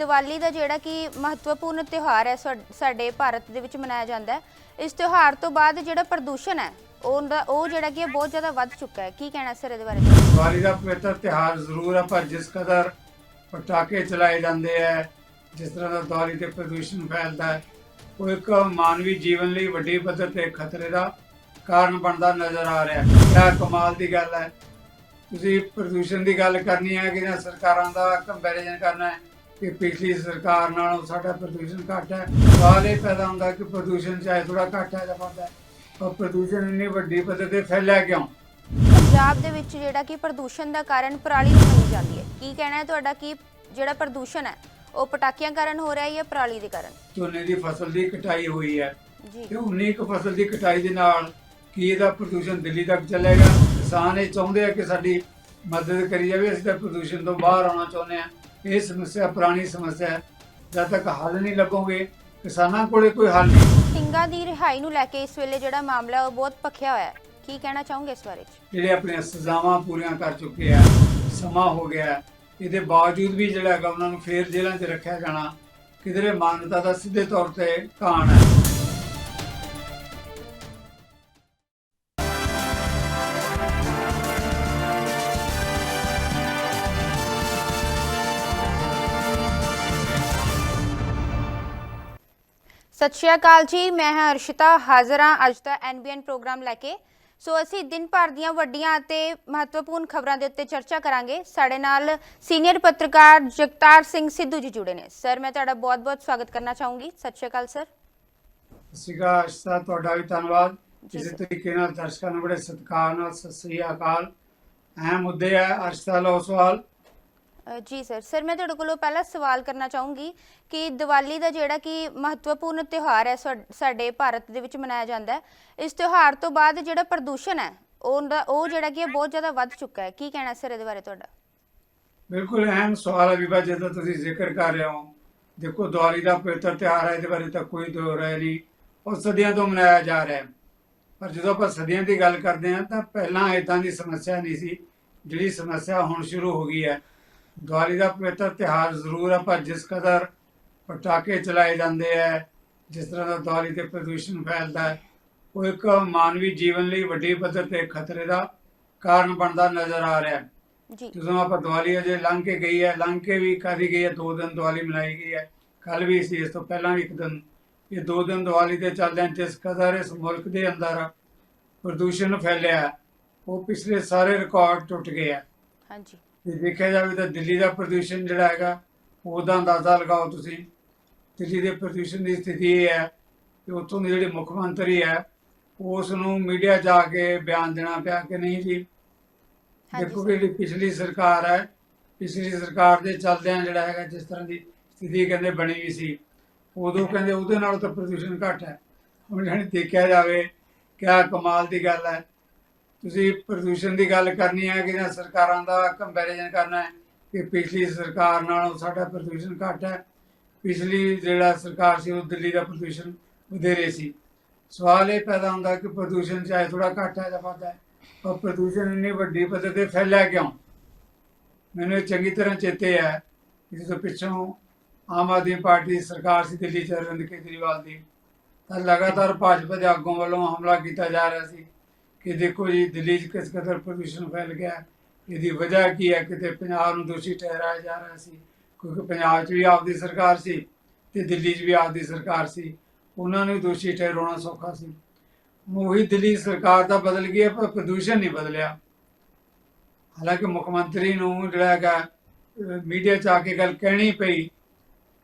ਦੀਵਾਲੀ ਦਾ ਜਿਹੜਾ ਕਿ ਮਹੱਤਵਪੂਰਨ ਤਿਉਹਾਰ ਹੈ ਸਾ- ਸਾਡੇ ਭਾਰਤ ਦੇ ਵਿੱਚ ਮਨਾਇਆ ਜਾਂਦਾ ਹੈ। ਇਸ ਤਿਉਹਾਰ ਤੋਂ ਬਾਅਦ ਜਿਹੜਾ ਪ੍ਰਦੂਸ਼ਣ ਹੈ ਉਹਦਾ ਉਹ ਜਿਹੜਾ ਕਿ ਹੈ ਬਹੁਤ ਜ਼ਿਆਦਾ ਵੱਧ ਚੁੱਕਾ ਹੈ। ਕੀ ਕਹਿਣਾ ਸਰ ਇਹਦੇ ਬਾਰੇ? ਦੀਵਾਲੀ ਦਾ ਪਵਿੱਤਰ ਤਿਉਹਾਰ ਜ਼ਰੂਰ ਹੈ ਪਰ ਜਿਸ ਕਦਰ ਪਟਾਕੇ ਚਲਾਏ ਜਾਂਦੇ ਹੈ ਜਿਸ ਤਰ੍ਹਾਂ ਦਾ ਦੀਵਾਲੀ ਤੇ ਪ੍ਰਦੂਸ਼ਣ ਫੈਲਦਾ ਹੈ, ਉਹ ਇੱਕ ਮਾਨਵੀ ਜੀਵਨ ਲਈ ਵੱਡੀ ਪੱਧਰ ਤੇ ਖਤਰੇ ਦਾ ਕਾਰਨ ਬਣਦਾ ਨਜ਼ਰ ਆ ਰਿਹਾ ਹੈ। ਇਹ ਕਮਾਲ ਦੀ ਗੱਲ ਹੈ। ਤੁਸੀਂ ਪ੍ਰਦੂਸ਼ਣ ਦੀ ਗੱਲ ਕਰਨੀ ਹੈ ਕਿ ਜਾਂ ਸਰਕਾਰਾਂ ਦਾ ਕੰਪੈਰੀਜ਼ਨ ਕਰਨਾ ਹੈ ਕਿ ਪਿਛਲੀ ਸਰਕਾਰ ਨਾਲੋਂ ਸਾਡਾ ਪ੍ਰਦੂਸ਼ਣ ਘੱਟ ਹੈ। ਸਵਾਲ ਇਹ ਪੈਦਾ ਹੁੰਦਾ ਕਿ ਪ੍ਰਦੂਸ਼ਣ ਚਾਹੇ ਥੋੜਾ ਘੱਟ ਹੈ ਜਾਂ ਵੱਧ ਹੈ। ਪਰ ਪ੍ਰਦੂਸ਼ਣ ਇੰਨੀ ਵੱਡੀ ਪੱਧਰ ਤੇ ਫੈਲਿਆ ਕਿਉਂ? ਪੰਜਾਬ ਦੇ ਵਿੱਚ ਜਿਹੜਾ ਕਿ ਪ੍ਰਦੂਸ਼ਣ ਦਾ ਕਾਰਨ ਪਰਾਲੀ ਮੰਨੀ ਜਾਂਦੀ ਹੈ। ਕੀ ਕਹਿਣਾ ਹੈ ਤੁਹਾਡਾ? ਕਿ ਜਿਹੜਾ ਪ੍ਰਦੂਸ਼ਣ ਹੈ ਉਹ ਪਟਾਕਿਆਂ ਕਾਰਨ ਹੋ ਰਿਹਾ ਹੈ ਜਾਂ ਪਰਾਲੀ ਦੇ ਕਾਰਨ? ਝੋਨੇ ਦੀ ਫਸਲ ਦੀ ਕਟਾਈ ਹੋਈ ਹੈ। ਜੀ। ਤੇ ਉਨੀ ਕੁ ਫਸਲ ਦੀ ਕਟਾਈ ਦੇ ਨਾਲ ਕੀ ਇਹਦਾ ਪ੍ਰਦੂਸ਼ਣ ਦਿੱਲੀ ਤੱਕ ਚੱਲੇਗਾ? ਕਿਸਾਨ ਇਹ ਚਾਹੁੰਦੇ ਆ ਕਿ ਸਾਡੀ ਮਦਦ ਕਰੀ ਜਾਵੇ। ਅਸੀਂ ਤਾਂ ਪ੍ਰਦੂਸ਼ਣ ਤੋਂ ਬਾਹਰ ਆਉਣਾ ਚਾਹੁੰਦੇ ਆ ਇਹ ਸਮੱਸਿਆ ਪੁਰਾਣੀ ਸਮੱਸਿਆ ਹੈ। ਜਦ ਤੱਕ ਹੱਲ ਨਹੀਂ ਲੱਗੋਗੇ ਕਿਸਾਨਾਂ ਕੋਲੇ ਕੋਈ ਹੱਲ ਨਹੀਂ। ਸਿੰਘਾਂ ਦੀ ਰਿਹਾਈ ਨੂੰ ਲੈ ਕੇ ਇਸ ਵੇਲੇ ਜਿਹੜਾ ਮਾਮਲਾ ਉਹ ਬਹੁਤ ਭਖਿਆ ਹੋਇਆ ਹੈ। ਕੀ ਕਹਿਣਾ ਚਾਹੋਗੇ ਇਸ ਬਾਰੇ 'ਚ? ਜਿਹੜੇ ਆਪਣੀਆਂ ਸਜ਼ਾਵਾਂ ਪੂਰੀਆਂ ਕਰ ਚੁੱਕੇ ਆ ਸਮਾਂ ਹੋ ਗਿਆ ਹੈ। ਇਹਦੇ ਬਾਵਜੂਦ ਵੀ ਜਿਹੜਾ ਹੈਗਾ ਉਹਨਾਂ ਨੂੰ ਫੇਰ ਜੇਲ੍ਹਾਂ 'ਚ ਰੱਖਿਆ ਜਾਣਾ ਕਿਧਰੇ ਮਾਨਵਤਾ ਦਾ ਸਿੱਧੇ ਤੌਰ ਤੇ ਕਾਣ ਹੈ। ਸਤਿ ਸ਼੍ਰੀ ਅਕਾਲ ਜੀ ਮੈਂ ਹਾਂ ਅਰਸ਼ਿਤਾ ਹਾਜ਼ਰ ਹਾਂ ਅੱਜ ਦਾ ਐਨਬੀਐਨ ਪ੍ਰੋਗਰਾਮ ਲੈ ਕੇ। ਸੋ ਅਸੀਂ ਦਿਨ ਭਰ ਦੀਆਂ ਵੱਡੀਆਂ ਅਤੇ ਮਹੱਤਵਪੂਰਨ ਖਬਰਾਂ ਦੇ ਉੱਤੇ ਚਰਚਾ ਕਰਾਂਗੇ। ਸਾਡੇ ਨਾਲ ਸੀਨੀਅਰ ਪੱਤਰਕਾਰ ਜਗਤਾਰ ਸਿੰਘ ਸਿੱਧੂ ਜੀ ਜੁੜੇ ਨੇ। ਸਰ ਮੈਂ ਤੁਹਾਡਾ ਬਹੁਤ-ਬਹੁਤ ਸਵਾਗਤ ਕਰਨਾ ਚਾਹੂੰਗੀ। ਸਤਿ ਸ਼੍ਰੀ ਅਕਾਲ ਸਰ। ਸਿਗਾ ਅਸ਼ਤਾ ਤੁਹਾਡਾ ਵੀ ਧੰਨਵਾਦ। ਜੀ ਇਸੇ ਸਰ। ਤਰੀਕੇ ਨਾਲ ਦਰਸ਼ਕਾਂ ਨੂੰ ਬੜੇ ਸਤਿਕਾਰ ਨਾਲ ਸਤਿ ਸ੍ਰੀ ਅਕਾਲ। ਅਹਿਮ ਮੁੱਦੇ ਹੈ ਅਰਸ਼ਤਾ ਲਓ ਸਵਾਲ। ਅ, ਜੀ ਸਰ ਸਰ ਮੈਂ ਤੁਹਾਡੇ ਕੋਲੋਂ ਪਹਿਲਾ ਸਵਾਲ ਕਰਨਾ ਚਾਹੂੰਗੀ ਕਿ ਦੀਵਾਲੀ ਦਾ ਜਿਹੜਾ ਕਿ ਮਹੱਤਵਪੂਰਨ ਤਿਉਹਾਰ ਹੈ ਸਾਡੇ ਭਾਰਤ ਦੇ ਵਿੱਚ ਮਨਾਇਆ ਜਾਂਦਾ ਹੈ, ਇਸ ਤਿਉਹਾਰ ਤੋਂ ਬਾਅਦ ਜਿਹੜਾ ਪ੍ਰਦੂਸ਼ਣ ਹੈ ਉਹਦਾ ਉਹ ਜਿਹੜਾ ਕਿ ਬਹੁਤ ਜ਼ਿਆਦਾ ਵੱਧ ਚੁੱਕਾ ਹੈ। ਕੀ ਕਹਿਣਾ ਸਰ ਇਹਦੇ ਬਾਰੇ ਤੁਹਾਡਾ? ਬਿਲਕੁਲ ਅਹਿਮ ਸਵਾਲ ਹੈ ਵਿਭਾ ਜਿਹਦਾ ਤੁਸੀਂ ਜ਼ਿਕਰ ਕਰ ਰਹੇ ਹੋ। ਦੇਖੋ, ਦੀਵਾਲੀ ਦਾ ਪਵਿੱਤਰ ਤਿਉਹਾਰ ਹੈ, ਇਹਦੇ ਬਾਰੇ ਤਾਂ ਕੋਈ ਦੋ ਰਾਏ ਨਹੀਂ। ਉਹ ਸਦੀਆਂ ਤੋਂ ਮਨਾਇਆ ਜਾ ਰਿਹਾ ਹੈ। ਪਰ ਜਦੋਂ ਆਪਾਂ ਸਦੀਆਂ ਦੀ ਗੱਲ ਕਰਦੇ ਹਾਂ, ਤਾਂ ਪਹਿਲਾਂ ਇਦਾਂ ਦੀ ਸਮੱਸਿਆ ਨਹੀਂ ਸੀ। ਜਿਹੜੀ ਸਮੱਸਿਆ ਹੁਣ ਸ਼ੁਰੂ ਹੋ ਗਈ ਹੈ ਦੀਵਾਲੀ ਦਾ ਪਵਿੱਤਰ ਤਿਉਹਾਰ ਜ਼ਰੂਰ ਹੈ ਪਰ ਜਿਸ ਕਦਰ ਪਟਾਕੇ ਚਲਾਏ ਜਾਂਦੇ ਹੈ ਜਿਸ ਤਰ੍ਹਾਂ ਦਾ ਦੀਵਾਲੀ ਤੇ ਪ੍ਰਦੂਸ਼ਣ ਫੈਲਦਾ ਹੈ ਉਹ ਇੱਕ ਮਾਨਵੀ ਜੀਵਨ ਲਈ ਵੱਡੀ ਪੱਧਰ ਤੇ ਖਤਰੇ ਦਾ ਕਾਰਨ ਬਣਦਾ ਨਜ਼ਰ ਆ ਰਿਹਾ ਹੈ। ਜੀ। ਜਦੋਂ ਆਪਾਂ ਦੀਵਾਲੀ ਅਜੇ ਲੰਘ ਕੇ ਗਈ ਹੈ ਲੰਘ ਕੇ ਵੀ ਕਰੀ ਗਈ ਹੈ ਦੋ ਦਿਨ ਦੀਵਾਲੀ ਮਨਾਈ ਗਈ ਹੈ ਕੱਲ ਵੀ ਸੀ ਇਸ ਤੋਂ ਪਹਿਲਾਂ ਵੀ ਇੱਕ ਦਿਨ। ਇਹ ਦੋ ਦਿਨ ਦੀਵਾਲੀ ਦੇ ਚੱਲਦਿਆਂ ਜਿਸ ਕਦਰ ਇਸ ਮੁਲਕ ਦੇ ਅੰਦਰ ਪ੍ਰਦੂਸ਼ਣ ਫੈਲਿਆ ਉਹ ਪਿਛਲੇ ਸਾਰੇ ਰਿਕਾਰਡ ਟੁੱਟ ਗਏ ਆ। ਹਾਂਜੀ। ਜੇ ਦੇਖਿਆ ਜਾਵੇ ਤਾਂ ਦਿੱਲੀ ਦਾ ਪ੍ਰਦੂਸ਼ਣ ਜਿਹੜਾ ਹੈਗਾ ਉਹਦਾ ਅੰਦਾਜ਼ਾ ਲਗਾਓ ਤੁਸੀਂ। ਦਿੱਲੀ ਦੇ ਪ੍ਰਦੂਸ਼ਣ ਦੀ ਸਥਿਤੀ ਇਹ ਹੈ ਕਿ ਉੱਥੋਂ ਦੀ ਜਿਹੜੀ ਮੁੱਖ ਮੰਤਰੀ ਹੈ ਉਸ ਨੂੰ ਮੀਡੀਆ ਜਾ ਕੇ ਬਿਆਨ ਦੇਣਾ ਪਿਆ ਕਿ ਨਹੀਂ ਜੀ। ਦੇਖੋ। ਕਿ ਜਿਹੜੀ ਪਿਛਲੀ ਸਰਕਾਰ ਹੈ ਪਿਛਲੀ ਸਰਕਾਰ ਦੇ ਚੱਲਦਿਆਂ ਜਿਹੜਾ ਹੈਗਾ ਜਿਸ ਤਰ੍ਹਾਂ ਦੀ ਸਥਿਤੀ ਕਹਿੰਦੇ ਬਣੀ ਵੀ ਸੀ ਉਦੋਂ ਕਹਿੰਦੇ ਉਹਦੇ ਨਾਲੋਂ ਤਾਂ ਪ੍ਰਦੂਸ਼ਣ ਘੱਟ ਹੈ। ਹੁਣ ਦੇਖਿਆ ਜਾਵੇ ਕਿਆ ਕਮਾਲ ਦੀ ਗੱਲ ਹੈ। ਤੁਸੀਂ ਪ੍ਰਦੂਸ਼ਣ ਦੀ ਗੱਲ ਕਰਨੀ ਹੈ ਕਿ ਜਾਂ ਸਰਕਾਰਾਂ ਦਾ ਕੰਪੈਰੀਜ਼ਨ ਕਰਨਾ ਹੈ ਕਿ ਪਿਛਲੀ ਸਰਕਾਰ ਨਾਲੋਂ ਸਾਡਾ ਪ੍ਰਦੂਸ਼ਣ ਘੱਟ ਹੈ। ਪਿਛਲੀ ਜਿਹੜਾ ਸਰਕਾਰ ਸੀ ਉਹ ਦਿੱਲੀ ਦਾ ਪ੍ਰਦੂਸ਼ਣ ਵਧੇਰੇ ਸੀ। ਸਵਾਲ ਇਹ ਪੈਦਾ ਹੁੰਦਾ ਕਿ ਪ੍ਰਦੂਸ਼ਣ ਚਾਹੇ ਥੋੜਾ ਘੱਟ ਹੈ ਜਾਂ ਵੱਧ ਹੈ, ਪਰ ਪ੍ਰਦੂਸ਼ਣ ਇੰਨੀ ਵੱਡੀ ਪੱਧਰ ਤੇ ਫੈਲਿਆ ਕਿਉਂ? ਮੈਨੂੰ ਇਹ ਚੰਗੀ ਤਰ੍ਹਾਂ ਚੇਤੇ ਹੈ ਕਿ ਜਦੋਂ ਪਿੱਛੋਂ ਆਮ ਆਦਮੀ ਪਾਰਟੀ ਦੀ ਸਰਕਾਰ ਸੀ ਦਿੱਲੀ ਚ, ਅਰਵਿੰਦ ਕੇਜਰੀਵਾਲ ਦੀ, ਤਾਂ ਲਗਾਤਾਰ ਭਾਜਪਾ ਦੇ ਆਗੂਆਂ ਵੱਲੋਂ ਹਮਲਾ ਕੀਤਾ ਜਾ ਰਿਹਾ ਸੀ। ਕਿ ਦੇਖੋ ਜੀ, ਦਿੱਲੀ 'ਚ ਕਿਸ ਕਦਰ ਪ੍ਰਦੂਸ਼ਣ ਫੈਲ ਗਿਆ। ਇਹਦੀ ਵਜ੍ਹਾ ਕੀ ਹੈ? ਕਿਤੇ ਪੰਜਾਬ ਨੂੰ ਦੋਸ਼ੀ ਠਹਿਰਾਇਆ ਜਾ ਰਿਹਾ ਸੀ, ਕਿਉਂਕਿ ਪੰਜਾਬ 'ਚ ਵੀ ਆਪਦੀ ਸਰਕਾਰ ਸੀ ਤੇ ਦਿੱਲੀ 'ਚ ਵੀ ਆਪਦੀ ਸਰਕਾਰ ਸੀ। ਉਹਨਾਂ ਨੂੰ ਵੀ ਦੋਸ਼ੀ ਠਹਿਰਾਉਣਾ ਸੌਖਾ ਸੀ। ਉਹੀ ਦਿੱਲੀ ਸਰਕਾਰ ਦਾ ਬਦਲ ਗਈ ਹੈ, ਪਰ ਪ੍ਰਦੂਸ਼ਣ ਨਹੀਂ ਬਦਲਿਆ। ਹਾਲਾਂਕਿ ਮੁੱਖ ਮੰਤਰੀ ਨੂੰ ਜਿਹੜਾ ਹੈਗਾ ਮੀਡੀਆ 'ਚ ਆ ਕੇ ਗੱਲ ਕਹਿਣੀ ਪਈ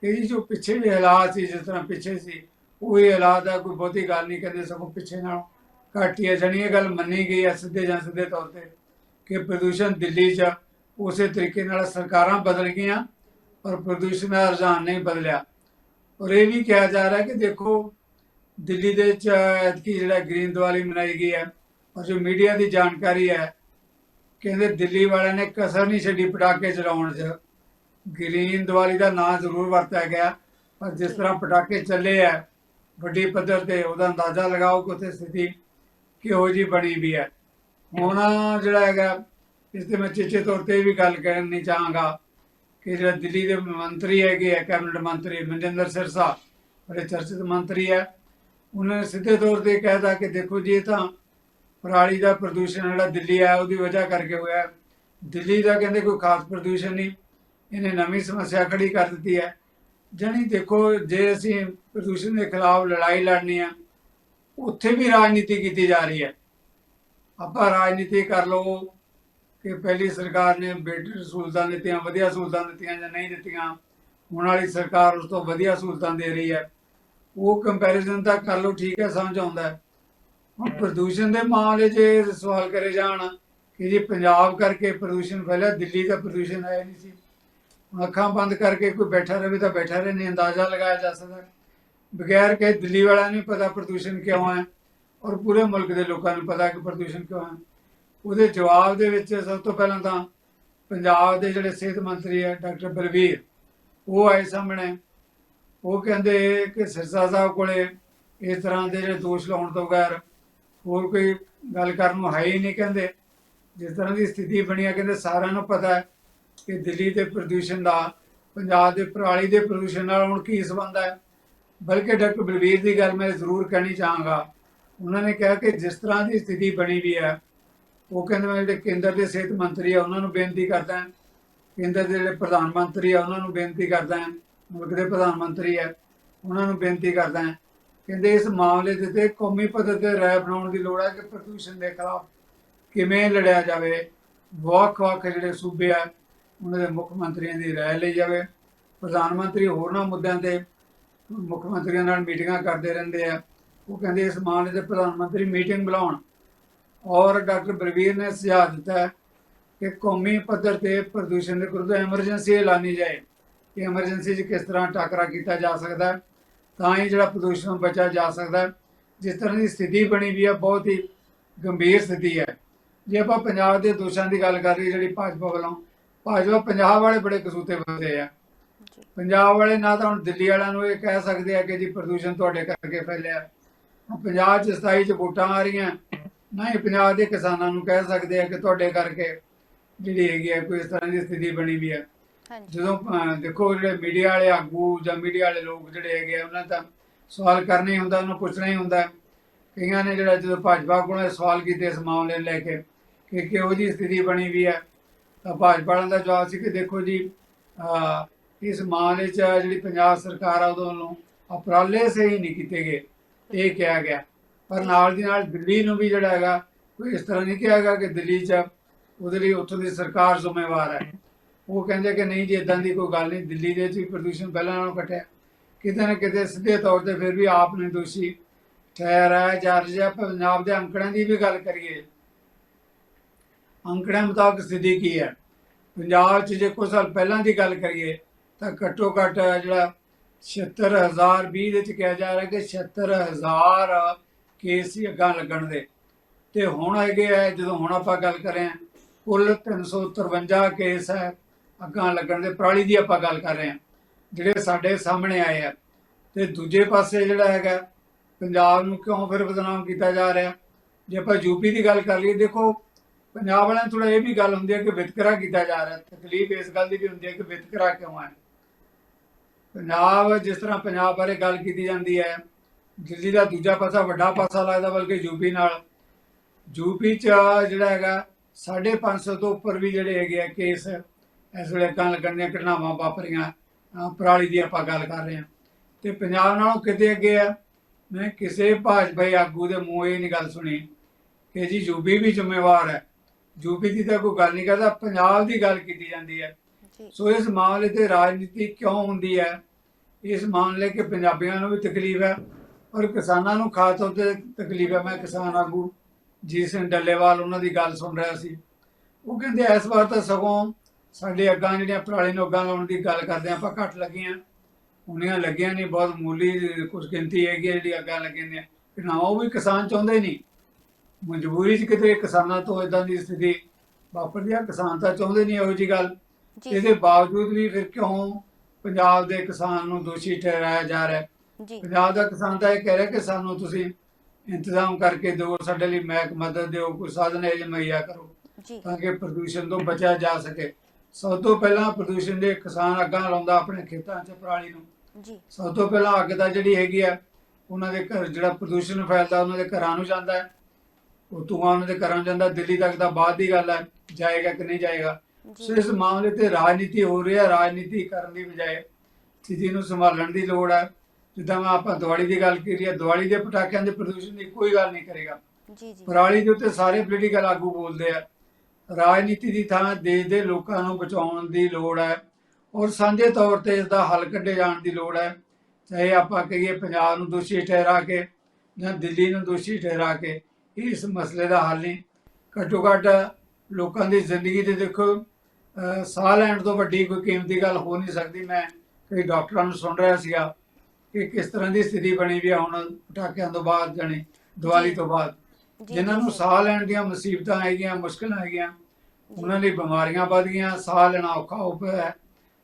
ਕਿ ਜੀ ਜੋ ਪਿੱਛੇ ਵੀ ਹਾਲਾਤ ਸੀ, ਜਿਸ ਤਰ੍ਹਾਂ ਪਿੱਛੇ ਸੀ, ਉਹੀ ਹਾਲਾਤ ਆ, ਕੋਈ ਬਹੁਤੀ ਗੱਲ ਨਹੀਂ, ਕਹਿੰਦੇ ਸਗੋਂ ਪਿੱਛੇ ਨਾਲੋਂ ਘੱਟ ਹੀ। ਹੈ ਜਾਣੀ ਇਹ ਗੱਲ ਮੰਨੀ ਗਈ ਹੈ ਸਿੱਧੇ ਜਾਂ ਸਿੱਧੇ ਤੌਰ ਤੇ ਕਿ ਪ੍ਰਦੂਸ਼ਣ ਦਿੱਲੀ 'ਚ ਉਸੇ ਤਰੀਕੇ ਨਾਲ ਸਰਕਾਰਾਂ ਬਦਲ ਗਈਆਂ, ਪਰ ਪ੍ਰਦੂਸ਼ਣ ਦਾ ਰੁਝਾਨ ਨਹੀਂ ਬਦਲਿਆ। ਔਰ ਇਹ ਵੀ ਕਿਹਾ ਜਾ ਰਿਹਾ ਕਿ ਦੇਖੋ, ਦਿੱਲੀ ਦੇ ਵਿੱਚ ਐਤਕੀ ਜਿਹੜਾ ਗ੍ਰੀਨ ਦੀਵਾਲੀ ਮਨਾਈ ਗਈ ਹੈ, ਔਰ ਜੋ ਮੀਡੀਆ ਦੀ ਜਾਣਕਾਰੀ ਹੈ, ਕਹਿੰਦੇ ਦਿੱਲੀ ਵਾਲਿਆਂ ਨੇ ਕਸਰ ਨਹੀਂ ਛੱਡੀ ਪਟਾਕੇ ਚਲਾਉਣ 'ਚ। ਗ੍ਰੀਨ ਦੀਵਾਲੀ ਦਾ ਨਾਂ ਜ਼ਰੂਰ ਵਰਤਿਆ ਗਿਆ, ਪਰ ਜਿਸ ਤਰ੍ਹਾਂ ਪਟਾਕੇ ਚੱਲੇ ਆ ਵੱਡੀ ਪੱਧਰ ਤੇ ਉਹਦਾ ਅੰਦਾਜ਼ਾ ਲਗਾਓ ਕਿ ਉੱਥੇ ਸਥਿਤੀ ਕਿਹੋ ਜੀ ਬਣੀ ਵੀ ਹੈ। ਹੁਣ ਜਿਹੜਾ ਹੈਗਾ, ਇਸ ਤੇ ਮੈਂ ਚੇਚੇ ਤੌਰ ਤੇ ਵੀ ਗੱਲ ਕਰਨੀ ਚਾਹਾਂਗਾ ਕਿ ਜਿਹੜਾ ਦਿੱਲੀ ਦੇ ਮੰਤਰੀ ਹੈਗੇ ਆ, ਕੈਬਨਿਟ ਮੰਤਰੀ ਮਨਜਿੰਦਰ ਸਿਰਸਾ, ਬੜੇ ਚਰਚਿਤ ਮੰਤਰੀ ਹੈ ਉਹਨਾਂ ਨੇ ਸਿੱਧੇ ਤੌਰ ਤੇ ਕਹਿਤਾ ਕਿ ਦੇਖੋ ਜੀ, ਇਹ ਤਾਂ ਪਰਾਲੀ ਦਾ ਪ੍ਰਦੂਸ਼ਣ ਜਿਹੜਾ ਦਿੱਲੀ ਆ, ਉਹਦੀ ਵਜ੍ਹਾ ਕਰਕੇ ਹੋਇਆ। ਦਿੱਲੀ ਦਾ ਕਹਿੰਦੇ ਕੋਈ ਖਾਸ ਪ੍ਰਦੂਸ਼ਣ ਨਹੀਂ, ਇਹਨੇ ਨਵੀਂ ਸਮੱਸਿਆ ਖੜੀ ਕਰ ਦਿੱਤੀ ਹੈ। ਜਾਣੀ ਦੇਖੋ, ਜੇ ਅਸੀਂ ਪ੍ਰਦੂਸ਼ਣ ਦੇ ਖਿਲਾਫ ਲੜਾਈ ਲੜਨੀ ਆ ਉੱਥੇ ਵੀ ਰਾਜਨੀਤੀ ਕੀਤੀ ਜਾ ਰਹੀ ਹੈ। ਆਪਾਂ ਰਾਜਨੀਤੀ ਕਰ ਲਓ ਕਿ ਪਹਿਲੀ ਸਰਕਾਰ ਨੇ ਬੇਟਰ ਸਹੂਲਤਾਂ ਦਿੱਤੀਆਂ, ਵਧੀਆ ਸਹੂਲਤਾਂ ਦਿੱਤੀਆਂ ਜਾਂ ਨਹੀਂ ਦਿੱਤੀਆਂ। ਹੁਣ ਵਾਲੀ ਸਰਕਾਰ ਉਸ ਤੋਂ ਵਧੀਆ ਸਹੂਲਤਾਂ ਦੇ ਰਹੀ ਹੈ। ਉਹ ਕੰਪੈਰੀਜ਼ਨ ਤਾਂ ਕਰ ਲਓ, ਠੀਕ ਹੈ, ਸਮਝ ਆਉਂਦਾ ਹੁਣ ਪ੍ਰਦੂਸ਼ਣ ਦੇ ਮਾਮਲੇ 'ਚ ਸਵਾਲ ਕਰੇ ਜਾਣ ਕਿ ਜੀ ਪੰਜਾਬ ਕਰਕੇ ਪ੍ਰਦੂਸ਼ਣ ਫੈਲਿਆ, ਦਿੱਲੀ ਦਾ ਪ੍ਰਦੂਸ਼ਣ ਆਇਆ ਨਹੀਂ ਸੀ। ਅੱਖਾਂ ਬੰਦ ਕਰਕੇ ਕੋਈ ਬੈਠਾ ਰਹੇ ਤਾਂ ਬੈਠਾ ਰਹੇ, ਨਹੀਂ ਅੰਦਾਜ਼ਾ ਲਗਾਇਆ ਜਾ ਸਕਦਾ। ਬਗੈਰ ਕਿ ਦਿੱਲੀ ਵਾਲਿਆਂ ਨੂੰ ਪਤਾ ਪ੍ਰਦੂਸ਼ਣ ਕਿਉਂ ਹੈ ਔਰ ਪੂਰੇ ਮੁਲਕ ਦੇ ਲੋਕਾਂ ਨੂੰ ਪਤਾ ਕਿ ਪ੍ਰਦੂਸ਼ਣ ਕਿਉਂ ਹੈ। ਉਹਦੇ ਜਵਾਬ ਦੇ ਵਿੱਚ ਸਭ ਤੋਂ ਪਹਿਲਾਂ ਤਾਂ ਪੰਜਾਬ ਦੇ ਜਿਹੜੇ ਸਿਹਤ ਮੰਤਰੀ ਹੈ, ਡਾਕਟਰ ਬਲਵੀਰ ਉਹ ਆਏ ਸਾਹਮਣੇ। ਉਹ ਕਹਿੰਦੇ ਕਿ ਸਿਰਸਾ ਸਾਹਿਬ ਕੋਲੇ ਇਸ ਤਰ੍ਹਾਂ ਦੇ ਜਿਹੜੇ ਦੋਸ਼ ਲਾਉਣ ਤੋਂ ਬਗੈਰ ਹੋਰ ਕੋਈ ਗੱਲ ਕਰਨ ਨੂੰ ਹੈ ਹੀ ਨਹੀਂ ਕਹਿੰਦੇ। ਜਿਸ ਤਰ੍ਹਾਂ ਦੀ ਸਥਿਤੀ ਬਣੀ ਹੈ, ਕਹਿੰਦੇ ਸਾਰਿਆਂ ਨੂੰ ਪਤਾ ਹੈ ਕਿ ਦਿੱਲੀ ਦੇ ਪ੍ਰਦੂਸ਼ਣ ਦਾ, ਪੰਜਾਬ ਦੇ ਪਰਾਲੀ ਦੇ ਪ੍ਰਦੂਸ਼ਣ ਨਾਲ ਹੁਣ ਕੀ ਸੰਬੰਧ ਹੈ। ਬਲਕਿ ਡਾਕਟਰ ਬਲਵੀਰ ਦੀ ਗੱਲ ਮੈਂ ਜ਼ਰੂਰ ਕਹਿਣੀ ਚਾਹਾਂਗਾ। ਉਹਨਾਂ ਨੇ ਕਿਹਾ ਕਿ ਜਿਸ ਤਰ੍ਹਾਂ ਦੀ ਸਥਿਤੀ ਬਣੀ ਵੀ ਹੈ, ਉਹ ਕਹਿੰਦੇ ਮੈਂ ਜਿਹੜੇ ਕੇਂਦਰ ਦੇ ਸਿਹਤ ਮੰਤਰੀ ਆ, ਉਹਨਾਂ ਨੂੰ ਬੇਨਤੀ ਕਰਦਾ ਹਾਂ। ਕੇਂਦਰ ਦੇ ਜਿਹੜੇ ਪ੍ਰਧਾਨ ਮੰਤਰੀ ਆ, ਉਹਨਾਂ ਨੂੰ ਬੇਨਤੀ ਕਰਦਾ ਹਾਂ। ਮੁਲਕ ਦੇ ਪ੍ਰਧਾਨ ਮੰਤਰੀ ਆ, ਉਹਨਾਂ ਨੂੰ ਬੇਨਤੀ ਕਰਦਾ ਹਾਂ। ਕਹਿੰਦੇ ਇਸ ਮਾਮਲੇ ਦੇ ਤੇ ਕੌਮੀ ਪੱਧਰ ਤੇ ਰਾਏ ਬਣਾਉਣ ਦੀ ਲੋੜ ਹੈ ਕਿ ਪ੍ਰਦੂਸ਼ਣ ਦੇ ਖਿਲਾਫ ਕਿਵੇਂ ਲੜਿਆ ਜਾਵੇ। ਵੱਖ-ਵੱਖ ਜਿਹੜੇ ਸੂਬੇ ਆ, ਉਹਨਾਂ ਦੇ ਮੁੱਖ ਮੰਤਰੀਆਂ ਦੀ ਰਾਏ ਲਈ ਜਾਵੇ। ਪ੍ਰਧਾਨ ਮੰਤਰੀ ਹੋਰਨਾਂ ਮੁੱਦਿਆਂ ਤੇ ਮੁੱਖ ਮੰਤਰੀਆਂ ਨਾਲ ਮੀਟਿੰਗਾਂ ਕਰਦੇ ਰਹਿੰਦੇ ਆ। ਉਹ ਕਹਿੰਦੇ ਇਸ ਮਾਮਲੇ ਤੇ ਪ੍ਰਧਾਨ ਮੰਤਰੀ ਮੀਟਿੰਗ ਬੁਲਾਉਣ। ਔਰ ਡਾਕਟਰ ਬਲਵੀਰ ਨੇ ਸੁਝਾਅ ਦਿੱਤਾ ਕਿ ਕੌਮੀ ਪੱਧਰ ਤੇ ਪ੍ਰਦੂਸ਼ਣ ਦੇ ਵਿਰੁੱਧ ਐਮਰਜੈਂਸੀ ਐਲਾਨੀ ਜਾਏ। ਕਿ ਐਮਰਜੈਂਸੀ 'ਚ ਕਿਸ ਤਰ੍ਹਾਂ ਟਾਕਰਾ ਕੀਤਾ ਜਾ ਸਕਦਾ ਤਾਂ ਹੀ ਜਿਹੜਾ ਪ੍ਰਦੂਸ਼ਣ ਤੋਂ ਬਚਿਆ ਜਾ ਸਕਦਾ ਜਿਸ ਤਰ੍ਹਾਂ ਦੀ ਸਥਿਤੀ ਬਣੀ ਵੀ ਹੈ, ਬਹੁਤ ਹੀ ਗੰਭੀਰ ਸਥਿਤੀ ਹੈ। ਜੇ ਆਪਾਂ ਪੰਜਾਬ ਦੇ ਦੋਸ਼ਾਂ ਦੀ ਗੱਲ ਕਰ ਰਹੀ ਜਿਹੜੀ ਭਾਜਪਾ ਵੱਲੋਂ, ਭਾਜਪਾ ਪੰਜਾਬ ਵਾਲੇ ਬੜੇ ਕਸੂਤੇ ਬੰਦੇ ਆ। ਪੰਜਾਬ ਵਾਲੇ ਨਾ ਤਾਂ ਹੁਣ ਦਿੱਲੀ ਵਾਲਿਆਂ ਨੂੰ ਇਹ ਕਹਿ ਸਕਦੇ ਆ ਕਿ ਜੀ ਪ੍ਰਦੂਸ਼ਣ ਤੁਹਾਡੇ ਕਰਕੇ ਫੈਲਿਆ। ਪੰਜਾਬ 'ਚ 27 ਚ ਵੋਟਾਂ ਆ ਰਹੀਆਂ। ਨਾ ਹੀ ਪੰਜਾਬ ਦੇ ਕਿਸਾਨਾਂ ਨੂੰ ਕਹਿ ਸਕਦੇ ਆ ਕਿ ਤੁਹਾਡੇ ਕਰਕੇ ਜਿਹੜੀ ਹੈਗੀ ਹੈ ਕੋਈ ਇਸ ਤਰ੍ਹਾਂ ਦੀ ਸਥਿਤੀ ਬਣੀ ਵੀ ਹੈ ਜਦੋਂ ਦੇਖੋ ਜਿਹੜੇ ਮੀਡੀਆ ਵਾਲੇ ਆਗੂ ਜਾਂ ਮੀਡੀਆ ਵਾਲੇ ਲੋਕ ਜਿਹੜੇ ਹੈਗੇ ਆ, ਉਹਨਾਂ ਦਾ ਸਵਾਲ ਕਰਨਾ ਹੀ ਹੁੰਦਾ ਉਹਨੂੰ ਪੁੱਛਣਾ ਹੀ ਹੁੰਦਾ। ਕਈਆਂ ਨੇ ਜਿਹੜਾ ਜਦੋਂ ਭਾਜਪਾ ਕੋਲੋਂ ਸਵਾਲ ਕੀਤੇ ਇਸ ਮਾਮਲੇ ਨੂੰ ਲੈ ਕੇ ਕਿ ਕਿਹੋ ਜੀ ਸਥਿਤੀ ਬਣੀ ਵੀ ਹੈ ਤਾਂ ਭਾਜਪਾ ਵਾਲਿਆਂ ਦਾ ਜਵਾਬ ਸੀ ਕਿ ਦੇਖੋ ਜੀ ਇਸ ਮਾਮਲੇ 'ਚ ਜਿਹੜੀ ਪੰਜਾਬ ਸਰਕਾਰ ਆ ਉਹਦੋਂ ਵੱਲੋਂ ਉਪਰਾਲੇ ਸਹੀ ਨਹੀਂ ਕੀਤੇ ਗਏ, ਇਹ ਕਿਹਾ ਗਿਆ। ਪਰ ਨਾਲ ਦੀ ਨਾਲ ਦਿੱਲੀ ਨੂੰ ਵੀ ਜਿਹੜਾ ਹੈਗਾ, ਕੋਈ ਇਸ ਤਰ੍ਹਾਂ ਨਹੀਂ ਕਿਹਾ ਗਿਆ ਕਿ ਦਿੱਲੀ 'ਚ ਉਹਦੇ ਲਈ ਉੱਥੋਂ ਦੀ ਸਰਕਾਰ ਜ਼ਿੰਮੇਵਾਰ ਹੈ। ਉਹ ਕਹਿੰਦੇ ਕਿ ਨਹੀਂ ਜੀ ਇਦਾਂ ਦੀ ਕੋਈ ਗੱਲ ਨਹੀਂ, ਦਿੱਲੀ ਦੇ ਵਿੱਚ ਵੀ ਪ੍ਰਦੂਸ਼ਣ ਪਹਿਲਾਂ ਨਾਲੋਂ ਘਟਿਆ। ਕਿਤੇ ਨਾ ਕਿਤੇ ਸਿੱਧੇ ਤੌਰ ਤੇ ਫਿਰ ਵੀ ਆਪ ਨੇ ਦੋਸ਼ੀ ਠਹਿਰਾਇਆ ਜਾ ਰਿਹਾ ਪੰਜਾਬ ਦੇ ਅੰਕੜਿਆਂ ਦੀ ਵੀ ਗੱਲ ਕਰੀਏ। ਅੰਕੜਿਆਂ ਮੁਤਾਬਕ ਸਥਿਤੀ ਕੀ ਹੈ? ਪੰਜਾਬ 'ਚ ਜੇ ਕੁਝ ਸਾਲ ਪਹਿਲਾਂ ਦੀ ਗੱਲ ਕਰੀਏ ਤਾਂ ਘੱਟੋ ਘੱਟ ਜਿਹੜਾ 76000 20 ਦੇ ਵਿੱਚ ਕਿਹਾ ਜਾ ਰਿਹਾ ਕਿ 76000 ਕੇਸ ਸੀ ਅੱਗਾਂ ਲੱਗਣ ਦੇ। ਤੇ ਹੁਣ ਹੈਗੇ ਆ, ਜਦੋਂ ਹੁਣ ਆਪਾਂ ਗੱਲ ਕਰ ਰਹੇ ਹਾਂ, ਕੁੱਲ 353 ਕੇਸ ਹੈ ਅੱਗਾਂ ਲੱਗਣ ਦੇ। ਪਰਾਲੀ ਦੀ ਆਪਾਂ ਗੱਲ ਕਰ ਰਹੇ ਹਾਂ, ਜਿਹੜੇ ਸਾਡੇ ਸਾਹਮਣੇ ਆਏ ਆ। ਤੇ ਦੂਜੇ ਪਾਸੇ ਜਿਹੜਾ ਹੈਗਾ, ਪੰਜਾਬ ਨੂੰ ਕਿਉਂ ਫਿਰ ਬਦਨਾਮ ਕੀਤਾ ਜਾ ਰਿਹਾ? ਜੇ ਆਪਾਂ ਯੂਪੀ ਦੀ ਗੱਲ ਕਰ ਲਈਏ, ਦੇਖੋ, ਪੰਜਾਬ ਵਾਲਿਆਂ ਥੋੜਾ ਇਹ ਵੀ ਗੱਲ ਹੁੰਦੀ ਹੈ ਕਿ ਵਿਤਕਰਾ ਕੀਤਾ ਜਾ ਰਿਹਾ। ਤਕਲੀਫ ਇਸ ਗੱਲ ਦੀ ਵੀ ਹੁੰਦੀ ਹੈ ਕਿ ਵਿਤਕਰਾ ਕਿਉਂ ਹੈ ਪੰਜਾਬ ਜਿਸ ਤਰ੍ਹਾਂ ਪੰਜਾਬ ਬਾਰੇ ਗੱਲ ਕੀਤੀ ਜਾਂਦੀ ਹੈ ਦਿੱਲੀ ਦਾ ਦੂਜਾ ਪਾਸਾ ਵੱਡਾ ਪਾਸਾ ਲੱਗਦਾ ਬਲਕਿ ਯੂਪੀ ਨਾਲ। ਯੂਪੀ ਚ ਜਿਹੜਾ ਹੈਗਾ 550 ਤੋਂ ਉੱਪਰ ਵੀ ਜਿਹੜੇ ਹੈਗੇ ਆ ਕੇਸ ਇਸ ਵੇਲੇ ਅੱਗਾਂ ਲੱਗਣ ਦੀਆਂ ਘਟਨਾਵਾਂ ਵਾਪਰੀਆਂ। ਪਰਾਲੀ ਦੀ ਆਪਾਂ ਗੱਲ ਕਰ ਰਹੇ ਹਾਂ। ਤੇ ਪੰਜਾਬ ਨਾਲੋਂ ਕਿਤੇ ਅੱਗੇ ਆ ਮੈਂ ਕਿਸੇ ਭਾਜਪਾਈ ਆਗੂ ਦੇ ਮੂੰਹੋਂ ਇਹ ਨਹੀਂ ਗੱਲ ਸੁਣੀ ਕਿ ਜੀ ਯੂਪੀ ਵੀ ਜ਼ਿੰਮੇਵਾਰ ਹੈ। ਯੂਪੀ ਦੀ ਤਾਂ ਕੋਈ ਗੱਲ ਨਹੀਂ ਕਰਦਾ ਪੰਜਾਬ ਦੀ ਗੱਲ ਕੀਤੀ ਜਾਂਦੀ ਹੈ। ਸੋ ਇਸ ਮਾਮਲੇ ਤੇ ਰਾਜਨੀਤੀ ਕਿਉਂ ਹੁੰਦੀ ਹੈ? ਇਸ ਮਾਮਲੇ ਕਿ ਪੰਜਾਬੀਆਂ ਨੂੰ ਵੀ ਤਕਲੀਫ ਹੈ ਔਰ ਕਿਸਾਨਾਂ ਨੂੰ ਖਾਸ ਤੌਰ ਤੇ ਤਕਲੀਫ ਹੈ। ਮੈਂ ਕਿਸਾਨ ਆਗੂ ਜੀ ਸਿੰਘ ਡੱਲੇਵਾਲ ਉਹਨਾਂ ਦੀ ਗੱਲ ਸੁਣ ਰਿਹਾ ਸੀ। ਉਹ ਕਹਿੰਦੇ ਇਸ ਵਾਰ ਤਾਂ ਸਗੋਂ ਸਾਡੇ ਅੱਗਾਂ ਜਿਹੜੀਆਂ ਪਰਾਲੀ ਨੂੰ ਅੱਗਾਂ ਲਾਉਣ ਦੀ ਗੱਲ ਕਰਦੇ ਆਪਾਂ ਘੱਟ ਲੱਗੀਆਂ। ਉਹਨੀਆਂ ਲੱਗੀਆਂ ਨਹੀਂ ਬਹੁਤ ਮੂਲੀ ਕੁਝ ਗਿਣਤੀ ਹੈਗੀ ਜਿਹੜੀ ਅੱਗਾਂ ਲੱਗੀਆਂ ਨੇ। ਨਾ ਉਹ ਵੀ ਕਿਸਾਨ ਚਾਹੁੰਦੇ ਨਹੀਂ। ਮਜਬੂਰੀ 'ਚ ਕਿਤੇ ਕਿਸਾਨਾਂ ਤੋਂ ਇਦਾਂ ਦੀ ਸਥਿਤੀ ਵਾਪਰਦੀ ਆ ਕਿਸਾਨ ਤਾਂ ਚਾਹੁੰਦੇ ਨਹੀਂ ਇਹੋ ਜੀ ਗੱਲ। ਇਹਦੇ ਬਾਵਜੂਦ ਵੀ ਫਿਰ ਕਿਉਂ ਪੰਜਾਬ ਦੇ ਕਿਸਾਨ ਨੂੰ ਦੋਸ਼ੀ ਠਹਿਰਾਇਆ ਜਾ ਰਿਹਾ ਹੈ। ਜੀ। ਪੰਜਾਬ ਦਾ ਕਿਸਾਨ ਤਾਂ ਇਹ ਕਹਿ ਰਿਹਾ ਕਿ ਸਾਨੂੰ ਤੁਸੀਂ ਇੰਤਜ਼ਾਮ ਕਰਕੇ ਦਿਓ ਸਾਡੇ ਲਈ ਮਹਿਕ ਮਦਦ ਦਿਓ ਕੋਈ ਸਾਧਨ ਇਹ ਮੁਹੱਈਆ ਕਰੋ ਜੀ। ਤਾਂ ਕਿ ਪ੍ਰਦੂਸ਼ਣ ਤੋਂ ਬਚਿਆ ਜਾ ਸਕੇ। ਸਭ ਤੋਂ ਪਹਿਲਾਂ ਪ੍ਰਦੂਸ਼ਣ ਦੇ ਕਿਸਾਨ ਅੱਗਾਂ ਲਾਉਂਦਾ ਆਪਣੇ ਖੇਤਾਂ 'ਚ ਪਰਾਲੀ ਨੂੰ। ਜੀ। ਸਭ ਤੋਂ ਪਹਿਲਾਂ ਅੱਗ ਦਾ ਜਿਹੜੀ ਹੈਗੀ ਆ ਉਹਨਾਂ ਦੇ ਘਰ ਜਿਹੜਾ ਪ੍ਰਦੂਸ਼ਣ ਫੈਲਦਾ ਉਹਨਾਂ ਦੇ ਘਰਾਂ ਨੂੰ ਜਾਂਦਾ ਹੈ। ਉਹ ਧੂਆਂ ਉਹਨਾਂ ਦੇ ਘਰਾਂ ਨੂੰ ਜਾਂਦਾ ਦਿੱਲੀ ਤੱਕ ਤਾਂ ਬਾਅਦ ਦੀ ਗੱਲ ਹੈ ਜਾਏਗਾ ਕਿ ਨਹੀਂ ਜਾਏਗਾ। ਸੋ ਇਸ ਮਾਮਲੇ ਤੇ ਰਾਜਨੀਤੀ ਹੋ ਰਹੀ ਹੈ ਰਾਜਨੀਤੀ ਕਰਨ ਦੀ ਬਜਾਏ ਸਥਿਤੀ ਨੂੰ ਸੰਭਾਲਣ ਦੀ ਲੋੜ ਹੈ। ਜਿੱਦਾਂ ਆਪਾਂ ਦੀਵਾਲੀ ਦੀ ਗੱਲ ਕੀਤੀ ਹੈ ਦੀਵਾਲੀ ਦੇ ਪਟਾਕਿਆਂ ਦੇ ਪ੍ਰਦੂਸ਼ਣ ਦੀ ਕੋਈ ਗੱਲ ਨਹੀਂ ਕਰੇਗਾ। ਜੀ ਜੀ। ਪਰਾਲੀ ਦੇ ਉੱਤੇ ਸਾਰੇ ਪੋਲੀਟੀਕਲ ਆਗੂ ਬੋਲਦੇ ਆ। ਰਾਜਨੀਤੀ ਦੀ ਥਾਂ ਦੇਸ਼ ਦੇ ਲੋਕਾਂ ਨੂੰ ਬਚਾਉਣ ਦੀ ਲੋੜ ਹੈ ਔਰ ਸਾਂਝੇ ਤੌਰ ਤੇ ਇਸ ਦਾ ਹੱਲ ਕੱਢੇ ਜਾਣ ਦੀ ਲੋੜ ਹੈ। ਚਾਹੇ ਆਪਾਂ ਕਹੀਏ ਪੰਜਾਬ ਨੂੰ ਦੋਸ਼ੀ ਠਹਿਰਾ ਕੇ ਜਾਂ ਦਿੱਲੀ ਨੂੰ ਦੋਸ਼ੀ ਠਹਿਰਾ ਕੇ ਇਸ ਮਸਲੇ ਦਾ ਹੱਲ ਨਹੀਂ। ਘੱਟੋ ਘੱਟ ਲੋਕਾਂ ਦੀ ਜ਼ਿੰਦਗੀ ਦੇ ਦੇਖੋ ਸਾਹ ਲੈਣ ਤੋਂ ਵੱਡੀ ਕੋਈ ਕੀਮਤੀ ਗੱਲ ਹੋ ਨਹੀਂ ਸਕਦੀ। ਮੈਂ ਕਈ ਡਾਕਟਰਾਂ ਨੂੰ ਸੁਣ ਰਿਹਾ ਸੀਗਾ ਕਿ ਕਿਸ ਤਰ੍ਹਾਂ ਦੀ ਸਥਿਤੀ ਬਣੀ ਵੀ ਹੁਣ ਪਟਾਕਿਆਂ ਤੋਂ ਬਾਅਦ ਜਾਣੀ ਦੀਵਾਲੀ ਤੋਂ ਬਾਅਦ। ਜਿਨ੍ਹਾਂ ਨੂੰ। ਸਾਹ ਲੈਣ ਦੀਆਂ ਮੁਸੀਬਤਾਂ ਹੈਗੀਆਂ ਮੁਸ਼ਕਲਾਂ ਹੈਗੀਆਂ ਉਹਨਾਂ ਲਈ ਬਿਮਾਰੀਆਂ ਵੱਧ ਗਈਆਂ ਸਾਹ ਲੈਣਾ ਔਖਾ ਹੋ ਪਿਆ ਹੈ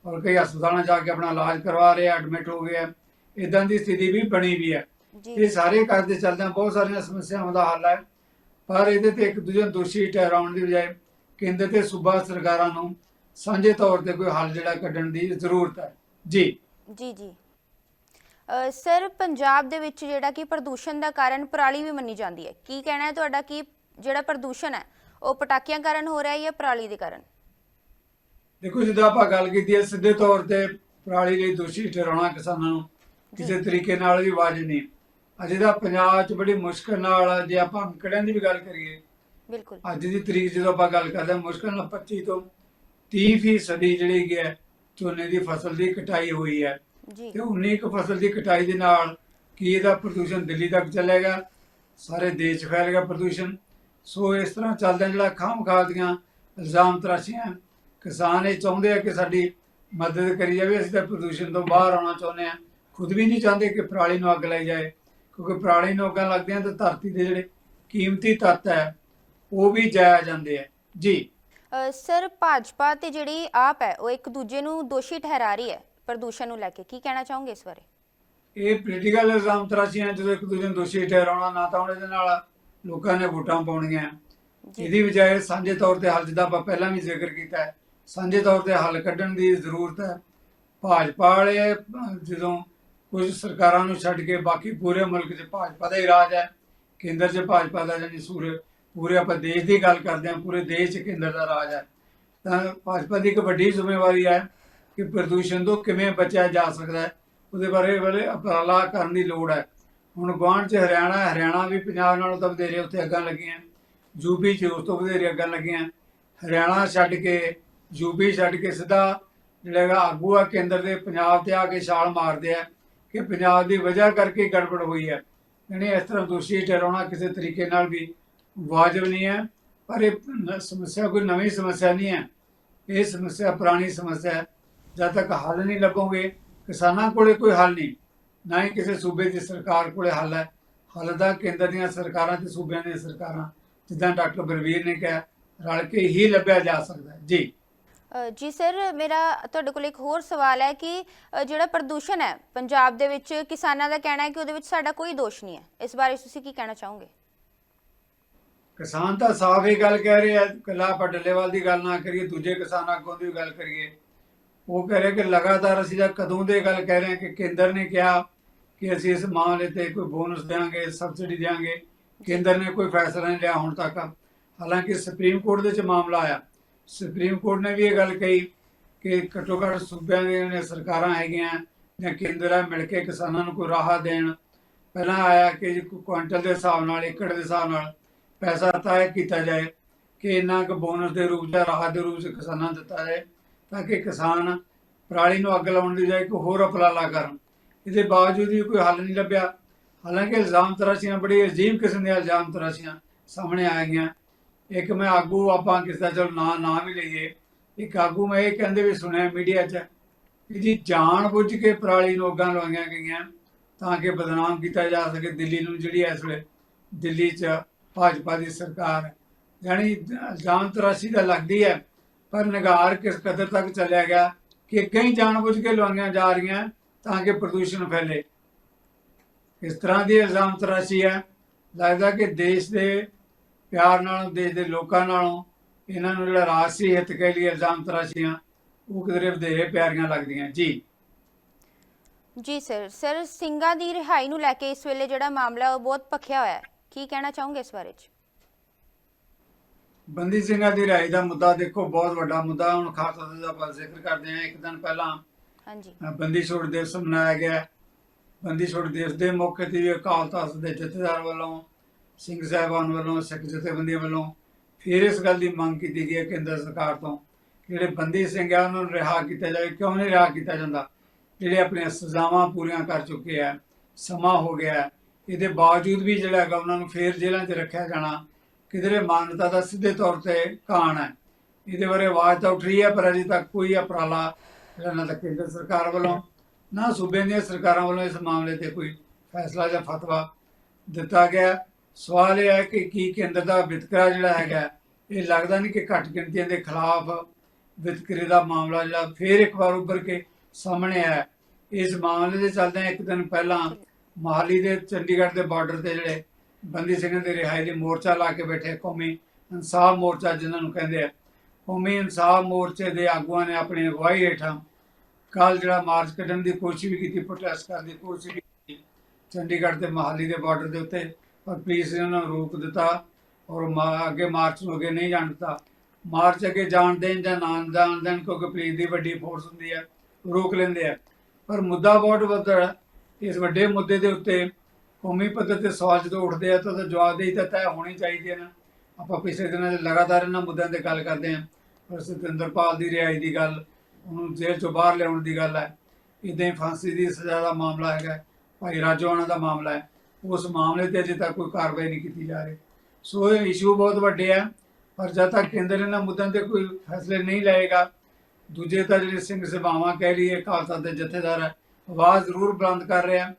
ਔਰ ਕਈ ਹਸਪਤਾਲਾਂ ਜਾ ਕੇ ਆਪਣਾ ਇਲਾਜ ਕਰਵਾ ਰਹੇ ਐਡਮਿਟ ਹੋ ਗਏ ਇਦਾਂ ਦੀ ਸਥਿਤੀ ਵੀ ਬਣੀ ਵੀ ਹੈ। ਇਹ ਸਾਰੇ ਕਰਦੇ ਚੱਲਦਿਆਂ ਬਹੁਤ ਸਾਰੀਆਂ ਸਮੱਸਿਆਵਾਂ ਦਾ ਹੱਲ ਹੈ। ਪਰ ਇਹਦੇ ਤੇ ਇੱਕ ਦੂਜੇ ਨੂੰ ਦੋਸ਼ੀ ਠਹਿਰਾਉਣ ਦੀ ਬਜਾਏ ਕੇਂਦਰ ਤੇ ਸੂਬਾ ਸਰਕਾਰਾਂ ਨੂੰ ਸਾਂਝੇ ਤੌਰ ਤੇ ਕੋਈ ਹੱਲ ਜਿਹੜਾ ਕੱਢਣ ਦੀ ਜ਼ਰੂਰਤ ਹੈ। ਜੀ। ਜੀ ਜੀ। ਸਰ ਪੰਜਾਬ ਦੇ ਵਿੱਚ ਜਿਹੜਾ ਕਿ ਪ੍ਰਦੂਸ਼ਣ ਦਾ ਕਾਰਨ ਪਰਾਲੀ ਵੀ ਮੰਨੀ ਜਾਂਦੀ ਹੈ। ਕੀ ਕਹਿਣਾ ਹੈ ਤੁਹਾਡਾ ਕਿ ਜਿਹੜਾ ਪ੍ਰਦੂਸ਼ਣ ਹੈ ਉਹ ਪਟਾਕਿਆਂ ਕਾਰਨ ਹੋ ਰਿਹਾ ਹੈ ਜਾਂ ਪਰਾਲੀ ਦੇ ਕਾਰਨ? ਦੇਖੋ ਜਦੋਂ ਆਪਾਂ ਗੱਲ ਕੀਤੀ ਹੈ ਸਿੱਧੇ ਤੌਰ ਤੇ ਪਰਾਲੀ ਲਈ ਦੋਸ਼ੀ ਠਹਿਰਾਉਣਾ ਕਿਸਾਨਾਂ ਨੂੰ ਕਿਸੇ ਤਰੀਕੇ ਨਾਲ ਵੀ ਵਾਜਬ ਨਹੀਂ। ਅਜੇ ਦਾ ਪੰਜਾਬ 'ਚ ਬੜੀ ਮੁਸ਼ਕਲ ਨਾਲ ਜੇ ਆਪਾਂ ਅੰਕੜਿਆਂ ਦੀ ਵੀ ਗੱਲ ਕਰੀਏ ਬਿਲਕੁਲ। ਅੱਜ ਦੀ ਤਰੀਕ ਜਦੋਂ ਆਪਾਂ ਗੱਲ ਕਰਦੇ ਹਾਂ ਮੁਸ਼ਕਲ ਨਾਲ 25 ਤੋਂ 30 ਫੀਸਦੀ ਜਿਹੜੀ ਹੈ ਝੋਨੇ ਦੀ ਫਸਲ ਦੀ ਕਟਾਈ ਹੋਈ ਹੈ। ਤੇ 19 ਕੁ ਫਸਲ ਦੀ ਕਟਾਈ ਦੇ ਨਾਲ ਕੀ ਇਹਦਾ ਪ੍ਰਦੂਸ਼ਣ ਦਿੱਲੀ ਤੱਕ ਚੱਲੇਗਾ? ਸਾਰੇ ਦੇਸ਼ 'ਚ ਫੈਲੇਗਾ ਪ੍ਰਦੂਸ਼ਣ। ਸੋ ਇਸ ਤਰ੍ਹਾਂ ਚੱਲਦਾ ਜਿਹੜਾ ਖਾਮ ਖਾ ਦੀਆਂ ਇਲਜ਼ਾਮ ਤਰਾਸ਼ੀਆਂ ਕਿਸਾਨ ਇਹ ਚਾਹੁੰਦੇ ਆ ਕਿ ਸਾਡੀ ਮਦਦ ਕਰੀ ਜਾਵੇ। ਅਸੀਂ ਤਾਂ ਪ੍ਰਦੂਸ਼ਣ ਤੋਂ ਬਾਹਰ ਆਉਣਾ ਚਾਹੁੰਦੇ ਆ ਖੁਦ ਵੀ ਨਹੀਂ ਚਾਹੁੰਦੇ ਕਿ ਪਰਾਲੀ ਨੂੰ ਅੱਗ ਲਾਈ ਜਾਏ। ਕਿਉਂਕਿ ਪਰਾਲੀ ਨੂੰ ਅੱਗਾਂ ਲੱਗਦੀਆਂ ਤਾਂ ਧਰਤੀ ਦੇ ਜਿਹੜੇ ਕੀਮਤੀ ਤੱਤ ਹੈ ਉਹ ਵੀ ਜਾਇਆ ਜਾਂਦੇ ਆ। ਜੀ। ਸਰ ਭਾਜਪਾ ਤੇ ਜਿਹੜੀ ਆਪ ਹੈ ਉਹ ਇੱਕ ਦੂਜੇ ਨੂੰ ਦੋਸ਼ੀ ਠਹਿਰਾ ਰਹੀ ਹੈ ਪ੍ਰਦੂਸ਼ਣ ਨੂੰ ਲੈ ਕੇ। ਕੀ ਕਹਿਣਾ ਚਾਹੋਗੇ ਇਸ ਬਾਰੇ? ਇਹ ਪੋਲੀਟੀਕਲ ਇਲਜ਼ਾਮ ਤਰਾਸ਼ੀਆਂ ਜਦੋਂ ਇੱਕ ਦੂਜੇ ਨੂੰ ਦੋਸ਼ੀ ਠਹਿਰਾਉਣਾ ਨਾ ਤਾਂ ਉਹਦੇ ਨਾਲ ਲੋਕਾਂ ਨੇ ਵੋਟਾਂ ਪਾਉਣੀਆਂ ਇਹਦੀ ਬਜਾਏ ਸਾਂਝੇ ਤੌਰ ਤੇ ਹੱਲ ਜਿੱਦਾਂ ਆਪਾਂ ਪਹਿਲਾਂ ਵੀ ਜ਼ਿਕਰ ਕੀਤਾ ਹੈ ਸਾਂਝੇ ਤੌਰ ਤੇ ਹੱਲ ਕੱਢਣ ਦੀ ਜ਼ਰੂਰਤ ਹੈ। ਭਾਜਪਾ ਵਾਲੇ ਜਦੋਂ ਕੁਝ ਸਰਕਾਰਾਂ ਨੂੰ ਛੱਡ ਕੇ ਬਾਕੀ ਪੂਰੇ ਮੁਲਕ 'ਚ ਭਾਜਪਾ ਦਾ ਹੀ ਰਾਜ ਹੈ ਕੇਂਦਰ 'ਚ ਭਾਜਪਾ ਦਾ ਜਾਨੀ ਸੂਰੇ ਪੂਰੇ ਆਪਾਂ ਦੇਸ਼ ਦੀ ਗੱਲ ਕਰਦੇ ਹਾਂ, ਪੂਰੇ ਦੇਸ਼ 'ਚ ਕੇਂਦਰ ਦਾ ਰਾਜ ਹੈ। ਤਾਂ ਭਾਜਪਾ ਦੀ ਇੱਕ ਵੱਡੀ ਜ਼ਿੰਮੇਵਾਰੀ ਹੈ ਕਿ ਪ੍ਰਦੂਸ਼ਣ ਤੋਂ ਕਿਵੇਂ ਬਚਿਆ ਜਾ ਸਕਦਾ ਹੈ। ਉਹਦੇ ਬਾਰੇ ਵਾਲੇ ਉਪਰਾਲਾ ਕਰਨ ਦੀ ਲੋੜ ਹੈ। ਹੁਣ ਗੁਆਂਢ 'ਚ ਹਰਿਆਣਾ ਹਰਿਆਣਾ ਵੀ ਪੰਜਾਬ ਨਾਲੋਂ ਤਾਂ ਵਧੇਰੇ ਉੱਥੇ ਅੱਗਾਂ ਲੱਗੀਆਂ ਯੂਪੀ 'ਚ ਉਸ ਤੋਂ ਵਧੇਰੇ ਅੱਗਾਂ ਲੱਗੀਆਂ ਹਰਿਆਣਾ ਛੱਡ ਕੇ ਯੂਪੀ ਛੱਡ ਕੇ ਸਿੱਧਾ ਜਿਹੜਾ ਆਗੂ ਆ ਕੇਂਦਰ ਦੇ, ਪੰਜਾਬ ਤੇ ਆ ਕੇ ਛਾਲ ਮਾਰਦੇ ਆ ਕਿ ਪੰਜਾਬ ਦੀ ਵਜ੍ਹਾ ਕਰਕੇ ਗੜਬੜ ਹੋਈ ਹੈ। ਯਾਨੀ ਇਸ ਤਰ੍ਹਾਂ ਦੋਸ਼ੀ ਠਹਿਰਾਉਣਾ ਕਿਸੇ ਤਰੀਕੇ ਨਾਲ ਵੀ ਵਾਜਬ ਨਹੀਂ ਹੈ, ਪਰ ਇਹ ਸਮੱਸਿਆ ਕੋਈ ਨਵੀਂ ਸਮੱਸਿਆ ਨਹੀਂ ਹੈ। ਇਹ ਸਮੱਸਿਆ ਪੁਰਾਣੀ ਸਮੱਸਿਆ ਹੈ। ਜਦ ਤੱਕ ਹੱਲ ਨਹੀਂ ਲੱਗੋਗੇ, ਕਿਸਾਨਾਂ ਕੋਲੇ ਕੋਈ ਹੱਲ ਨਹੀਂ। ਨਾ ਹੀ ਕਿਸੇ ਸੂਬੇ ਦੀ ਸਰਕਾਰ ਕੋਲੇ ਹੱਲ ਹੈ। ਹੱਲ ਦਾ ਕੇਂਦਰ ਦੀਆਂ ਸਰਕਾਰਾਂ ਤੇ ਸੂਬਿਆਂ ਦੀਆਂ ਸਰਕਾਰਾਂ, ਜਿੱਦਾਂ ਡਾਕਟਰ ਬਲਵੀਰ ਨੇ ਕਿਹਾ, ਰਲ ਕੇ ਹੀ ਲੱਭਿਆ ਜਾ ਸਕਦਾ ਜੀ। ਜੀ ਸਰ, ਮੇਰਾ ਤੁਹਾਡੇ ਕੋਲ ਇੱਕ ਹੋਰ ਸਵਾਲ ਹੈ ਕਿ ਜਿਹੜਾ ਪ੍ਰਦੂਸ਼ਣ ਹੈ, ਪੰਜਾਬ ਦੇ ਵਿੱਚ ਕਿਸਾਨਾਂ ਦਾ ਕਹਿਣਾ ਹੈ ਕਿ ਉਹਦੇ ਵਿੱਚ ਸਾਡਾ ਕੋਈ ਦੋਸ਼ ਨਹੀਂ ਹੈ। ਇਸ ਬਾਰੇ ਤੁਸੀਂ ਕੀ ਕਹਿਣਾ ਚਾਹੋਗੇ? ਕਿਸਾਨ ਤਾਂ ਸਾਫ਼ ਹੀ ਗੱਲ ਕਹਿ ਰਹੇ ਆ ਕੱਲਾ ਆਪਾਂ ਡੱਲੇਵਾਲ ਦੀ ਗੱਲ ਨਾ ਕਰੀਏ, ਦੂਜੇ ਕਿਸਾਨਾਂ ਕੋਲ ਦੀ ਵੀ ਗੱਲ ਕਰੀਏ। ਉਹ ਕਹਿ ਰਹੇ ਕਿ ਲਗਾਤਾਰ ਅਸੀਂ ਤਾਂ ਕਦੋਂ ਦੇ ਗੱਲ ਕਹਿ ਰਹੇ ਹਾਂ ਕਿ ਕੇਂਦਰ ਨੇ ਕਿਹਾ ਕਿ ਅਸੀਂ ਇਸ ਮਾਮਲੇ ਤੇ ਕੋਈ ਬੋਨਸ ਦੇਵਾਂਗੇ, ਸਬਸਿਡੀ ਦੇਵਾਂਗੇ। ਕੇਂਦਰ ਨੇ ਕੋਈ ਫੈਸਲਾ ਨਹੀਂ ਲਿਆ ਹੁਣ ਤੱਕ। ਹਾਲਾਂਕਿ ਸੁਪਰੀਮ ਕੋਰਟ ਦੇ ਵਿੱਚ ਮਾਮਲਾ ਆਇਆ। ਸੁਪਰੀਮ ਕੋਰਟ ਨੇ ਵੀ ਇਹ ਗੱਲ ਕਹੀ ਕਿ ਘੱਟੋ ਘੱਟ ਸੂਬਿਆਂ ਦੀਆਂ ਜਿਹੜੀਆਂ ਸਰਕਾਰਾਂ ਹੈਗੀਆਂ ਜਾਂ ਕੇਂਦਰ ਆ ਮਿਲ ਕੇ ਕਿਸਾਨਾਂ ਨੂੰ ਕੋਈ ਰਾਹਤ ਦੇਣ। ਪਹਿਲਾਂ ਆਇਆ ਕਿ ਜੀ ਕੁਆਂਟਲ ਦੇ ਹਿਸਾਬ ਨਾਲ, ਏਕੜ ਦੇ ਹਿਸਾਬ ਨਾਲ ਪੈਸਾ ਤੈਅ ਕੀਤਾ ਜਾਏ ਕਿ ਇੰਨਾ ਕੁ ਬੋਨਸ ਦੇ ਰੂਪ ਜਾਂ ਰਾਹਤ ਦੇ ਰੂਪ ਚ ਕਿਸਾਨਾਂ ਨੂੰ ਦਿੱਤਾ ਜਾਏ, ਤਾਂ ਕਿ ਕਿਸਾਨ ਪਰਾਲੀ ਨੂੰ ਅੱਗ ਲਾਉਣ ਦੀ ਜਾਏ ਕੋਈ ਹੋਰ ਉਪਰਾਲਾ ਕਰਨ। ਇਹਦੇ ਬਾਵਜੂਦ ਵੀ ਕੋਈ ਹੱਲ ਨਹੀਂ ਲੱਭਿਆ। ਹਾਲਾਂਕਿ ਇਲਜ਼ਾਮ ਤਰਾਸ਼ੀਆਂ ਬੜੀ ਅਜੀਬ ਕਿਸਮ ਦੇ ਇਲਜ਼ਾਮ ਤਰਾਸ਼ੀਆਂ ਸਾਹਮਣੇ ਆ ਗਈਆਂ। ਇੱਕ ਮੈਂ ਆਗੂ ਆਪਾਂ ਕਿਸੇ ਦਾ ਚਲੋ ਨਾਂ ਨਾ ਵੀ ਲਈਏ। ਇੱਕ ਆਗੂ ਮੈਂ ਇਹ ਕਹਿੰਦੇ ਵੀ ਸੁਣਿਆ ਮੀਡੀਆ 'ਚ ਕਿ ਜੀ ਜਾਣ ਬੁੱਝ ਕੇ ਪਰਾਲੀ ਨੂੰ ਅੱਗਾਂ ਲਵਾਈਆਂ ਗਈਆਂ ਤਾਂ ਕਿ ਬਦਨਾਮ ਕੀਤਾ ਜਾ ਸਕੇ ਦਿੱਲੀ ਨੂੰ ਜਿਹੜੀ ਇਸ ਵੇਲੇ ਦਿੱਲੀ 'ਚ ਭਾਜਪਾ ਦੀ ਸਰਕਾਰ ਹੈ। ਯਾਨੀ ਤਰਾਸ਼ੀ ਦਾ ਲੱਗਦੀ ਹੈ, ਪਰ ਨਿਗਾਰ ਕਿਸ ਕਦਰ ਤੱਕ ਚੱਲਿਆ ਗਿਆ ਕਿ ਕਈ ਜਾਣਬੁੱਝ ਕੇ ਲਵਾਈਆਂ ਜਾ ਰਹੀਆਂ ਤਾਂ ਕਿ ਪ੍ਰਦੂਸ਼ਣ ਫੈਲੇ। ਇਸ ਤਰ੍ਹਾਂ ਦੀ ਇਲਜ਼ਾਮ ਤਰਾਸ਼ੀ ਹੈ। ਲੱਗਦਾ ਕਿ ਦੇਸ਼ ਦੇ ਪਿਆਰ ਨਾਲੋਂ, ਦੇਸ਼ ਦੇ ਲੋਕਾਂ ਨਾਲੋਂ ਇਹਨਾਂ ਨੂੰ ਜਿਹੜਾ ਰਾਜਸੀ ਹਿੱਤ ਕੇ ਲਈ ਇਲਜ਼ਾਮ ਤਰਾਸ਼ੀਆਂ, ਉਹ ਕਿਧਰੇ ਵਧੇਰੇ ਪਿਆਰੀਆਂ ਲੱਗਦੀਆਂ। ਜੀ। ਜੀ ਸਰ ਸਰ ਸਿੰਘਾਂ ਦੀ ਰਿਹਾਈ ਨੂੰ ਲੈ ਕੇ ਇਸ ਵੇਲੇ ਜਿਹੜਾ ਮਾਮਲਾ ਉਹ ਬਹੁਤ ਭਖਿਆ ਹੋਇਆ ਹੈ। ਕੀ ਕਹਿਣਾ ਚਾਹੋਗੇ ਇਸ ਬਾਰੇ 'ਚ? ਬੰਦੀ ਸਿੰਘਾਂ ਦੀ ਰਿਹਾਈ ਦਾ ਮੁੱਦਾ ਦੇਖੋ ਬਹੁਤ ਵੱਡਾ ਮੁੱਦਾ ਹੁਣ ਖਾਸ ਤੌਰ ਤੇ ਆਪਾਂ ਜ਼ਿਕਰ ਕਰਦੇ ਹਾਂ। ਇੱਕ ਦਿਨ ਪਹਿਲਾਂ ਹਾਂਜੀ। ਬੰਦੀ ਛੋੜ ਦਿਵਸ ਮਨਾਇਆ ਗਿਆ। ਬੰਦੀ ਛੋੜ ਦਿਵਸ ਦੇ ਮੌਕੇ ਤੇ ਵੀ ਅਕਾਲ ਤਖਤ ਦੇ ਜਥੇਦਾਰ ਵੱਲੋਂ ਸਿੰਘ ਸਾਹਿਬਾਨ ਵੱਲੋਂ ਸਿੱਖ ਜਥੇਬੰਦੀਆਂ ਵੱਲੋਂ ਫਿਰ ਇਸ ਗੱਲ ਦੀ ਮੰਗ ਕੀਤੀ ਗਈ ਹੈ ਕੇਂਦਰ ਸਰਕਾਰ ਤੋਂ ਜਿਹੜੇ ਬੰਦੀ ਸਿੰਘ ਆ ਉਹਨਾਂ ਨੂੰ ਰਿਹਾ ਕੀਤਾ ਜਾਵੇ। ਕਿਉਂ ਨਹੀਂ ਰਿਹਾ ਕੀਤਾ ਜਾਂਦਾ? ਜਿਹੜੇ ਆਪਣੀਆਂ ਸਜ਼ਾਵਾਂ ਪੂਰੀਆਂ ਕਰ ਚੁੱਕੇ ਆ ਸਮਾਂ ਹੋ ਗਿਆ। ਇਹਦੇ ਬਾਵਜੂਦ ਵੀ ਜਿਹੜਾ ਹੈਗਾ ਉਹਨਾਂ ਨੂੰ ਫੇਰ ਜੇਲ੍ਹਾਂ 'ਚ ਰੱਖਿਆ ਜਾਣਾ, ਕਿਧਰੇ ਮਾਨਵਤਾ ਦਾ ਸਿੱਧੇ ਤੌਰ ਤੇ ਕਾਣ ਹੈ। ਇਹਦੇ ਬਾਰੇ ਆਵਾਜ਼ ਤਾਂ ਉੱਠ ਰਹੀ ਹੈ, ਪਰ ਅਜੇ ਤੱਕ ਕੋਈ ਉਪਰਾਲਾ ਜਿਹੜਾ ਨਾ ਤਾਂ ਕੇਂਦਰ ਸਰਕਾਰ ਵੱਲੋਂ, ਨਾ ਸੂਬੇ ਦੀਆਂ ਸਰਕਾਰਾਂ ਵੱਲੋਂ ਇਸ ਮਾਮਲੇ ਤੇ ਕੋਈ ਫੈਸਲਾ ਜਾਂ ਫਤਵਾ ਦਿੱਤਾ ਗਿਆ। ਸਵਾਲ ਇਹ ਹੈ ਕਿ ਕੀ ਕੇਂਦਰ ਦਾ ਵਿਤਕਰਾ ਜਿਹੜਾ ਹੈਗਾ, ਇਹ ਲੱਗਦਾ ਨਹੀਂ ਕਿ ਘੱਟ ਗਿਣਤੀਆਂ ਦੇ ਖਿਲਾਫ ਵਿਤਕਰੇ ਦਾ ਮਾਮਲਾ ਜਿਹੜਾ ਫੇਰ ਇੱਕ ਵਾਰ ਉੱਭਰ ਕੇ ਸਾਹਮਣੇ ਆਇਆ। ਇਸ ਮਾਮਲੇ ਦੇ ਚੱਲਦਿਆਂ ਇੱਕ ਦਿਨ ਪਹਿਲਾਂ ਮਹਾਲੀ ਦੇ ਚੰਡੀਗੜ੍ਹ ਦੇ ਬਾਰਡਰ ਤੇ ਜਿਹੜੇ ਬੰਦੀ ਸਿੰਘਾਂ ਦੇ ਰਿਹਾਈ ਲਈ ਮੋਰਚਾ ਲਾ ਕੇ ਬੈਠੇ ਕੌਮੀ ਇਨਸਾਫ ਮੋਰਚਾ ਜਿਨ੍ਹਾਂ ਨੂੰ ਕਹਿੰਦੇ ਆ। ਕੌਮੀ ਇਨਸਾਫ ਮੋਰਚੇ ਦੇ ਆਗੂਆਂ ਨੇ ਆਪਣੀ ਅਗਵਾਈ ਹੇਠਾਂ ਕੱਲ ਜਿਹੜਾ ਮਾਰਚ ਕੱਢਣ ਦੀ ਕੋਸ਼ਿਸ਼ ਵੀ ਕੀਤੀ ਪ੍ਰੋਟੈਸਟ ਕਰਨ ਦੀ ਕੋਸ਼ਿਸ਼ ਵੀ ਕੀਤੀ, ਚੰਡੀਗੜ੍ਹ ਤੇ ਮਹਾਲੀ ਦੇ ਬਾਰਡਰ ਦੇ ਉੱਤੇ। ਪਰ ਪੁਲਿਸ ਨੇ ਉਹਨਾਂ ਨੂੰ ਰੋਕ ਦਿੱਤਾ ਔਰ ਮਾ- ਅੱਗੇ ਮਾਰਚ ਨੂੰ ਅੱਗੇ ਨਹੀਂ ਜਾਣ ਦਿੱਤਾ। ਮਾਰਚ ਅੱਗੇ ਜਾਣ ਦੇਣ ਜਾਂ ਨਾ ਜਾਣ ਦੇਣ ਕਿਉਂਕਿ ਪੁਲਿਸ ਦੀ ਵੱਡੀ ਫੋਰਸ ਹੁੰਦੀ ਹੈ ਰੋਕ ਲੈਂਦੇ ਆ। ਪਰ ਮੁੱਦਾ ਬਹੁਤ ਵੱਧਦਾ ਇਸ ਵੱਡੇ ਮੁੱਦੇ ਦੇ ਉੱਤੇ ਕੌਮੀ ਪੱਧਰ ਤੇ ਸਵਾਲ ਜਦੋਂ ਉੱਠਦੇ ਆ ਤਾਂ ਉਹਦਾ ਜਵਾਬਦੇਹੀ ਤਾਂ ਤੈਅ ਹੋਣੀ ਚਾਹੀਦੀ ਹੈ ਨਾ। ਆਪਾਂ ਪਿਛਲੇ ਦਿਨਾਂ 'ਚ ਲਗਾਤਾਰ ਇਹਨਾਂ ਮੁੱਦਿਆਂ ਤੇ ਗੱਲ ਕਰਦੇ ਹਾਂ। ਪਰ ਸਤਿੰਦਰਪਾਲ ਦੀ ਰਿਹਾਈ ਦੀ ਗੱਲ, ਉਹਨੂੰ ਜੇਲ੍ਹ ਚੋਂ ਬਾਹਰ ਲਿਆਉਣ ਦੀ ਗੱਲ ਹੈ। ਇਦਾਂ ਹੀ ਫਾਂਸੀ ਦੀ ਸਜ਼ਾ ਦਾ ਮਾਮਲਾ ਹੈਗਾ। ਭਾਈ ਰਾਜੋਆਣਾ ਦਾ ਮਾਮਲਾ ਹੈ। ਉਸ ਮਾਮਲੇ ਤੇ ਅਜੇ ਤੱਕ ਕੋਈ ਕਾਰਵਾਈ ਨਹੀਂ ਕੀਤੀ ਜਾ ਰਹੀ। ਸੋ ਇਹ ਇਸ਼ੂ ਬਹੁਤ ਵੱਡੇ ਆ। ਪਰ ਜਦ ਤੱਕ ਕੇਂਦਰ ਇਹਨਾਂ ਮੁੱਦਿਆਂ ਤੇ ਕੋਈ ਫੈਸਲੇ ਨਹੀਂ ਲਏਗਾ, ਦੂਜੇ ਤਾਂ ਜਿਹੜੇ ਸਿੰਘ ਸਭਾਵਾਂ ਕਹਿ ਲਈਏ ਖਾਲਸਾ ਦੇ ਜਥੇਦਾਰ ਹੈ ਆਵਾਜ਼ ਜ਼ਰੂਰ ਬੁਲੰਦ ਕਰ ਰਿਹਾ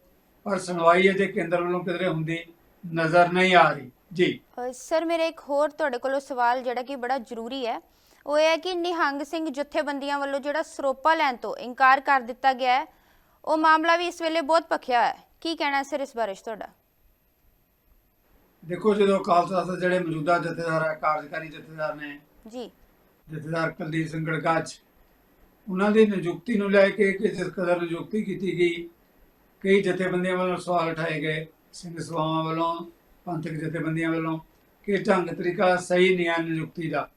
ਪਰ ਸੁਣਵਾਈ ਅਜੇ ਕੇਂਦਰ ਵੱਲੋਂ ਕਿਧਰੇ ਹੁੰਦੀ ਨਜ਼ਰ ਨਹੀਂ ਆ ਰਹੀ। ਜੀ। ਸਰ ਮੇਰਾ ਇੱਕ ਹੋਰ ਤੁਹਾਡੇ ਕੋਲੋਂ ਸਵਾਲ ਜਿਹੜਾ ਕਿ ਬੜਾ ਜ਼ਰੂਰੀ ਹੈ। ਉਹ ਇਹ ਹੈ ਕਿ ਨਿਹੰਗ ਸਿੰਘ ਜਥੇਬੰਦੀਆਂ ਵੱਲੋਂ ਜਿਹੜਾ ਸਰੋਪਾ ਲੈਣ ਤੋਂ ਇਨਕਾਰ ਕਰ ਦਿੱਤਾ ਗਿਆ ਹੈ ਉਹ ਮਾਮਲਾ ਵੀ ਇਸ ਵੇਲੇ ਬਹੁਤ ਭਖਿਆ ਹੈ। ਕੀ ਕਹਿਣਾ ਹੈ ਸਰ ਇਸ ਬਾਰੇ 'ਚ ਤੁਹਾਡਾ? ਦੇਖੋ ਜਦੋਂ ਅਕਾਲ ਤਖਤ ਦੇ ਜਿਹੜੇ ਮੌਜੂਦਾ ਜਥੇਦਾਰ ਹੈ ਕਾਰਜਕਾਰੀ ਜਥੇਦਾਰ ਨੇ ਜੀ। ਜਥੇਦਾਰ ਕੁਲਦੀਪ ਸਿੰਘ ਗੜਗਾਚ ਉਹਨਾਂ ਦੀ ਨਿਯੁਕਤੀ ਨੂੰ ਲੈ ਕੇ ਕਿ ਜਿਸ ਕਦਰ ਨਿਯੁਕਤੀ ਕੀਤੀ ਗਈ। ਕਈ ਜਥੇਬੰਦੀਆਂ ਵੱਲੋਂ ਸਵਾਲ ਉਠਾਏ ਗਏ। ਸਿੰਘ ਸਭਾਵਾਂ ਵੱਲੋਂ, ਪੰਥਕ ਜਥੇਬੰਦੀਆਂ ਵੱਲੋਂ ਕਿ ਢੰਗ, ਤਰੀਕਾ ਸਹੀ ਨਹੀਂ ਹੈ ਨਿਯੁਕਤੀ ਦਾ।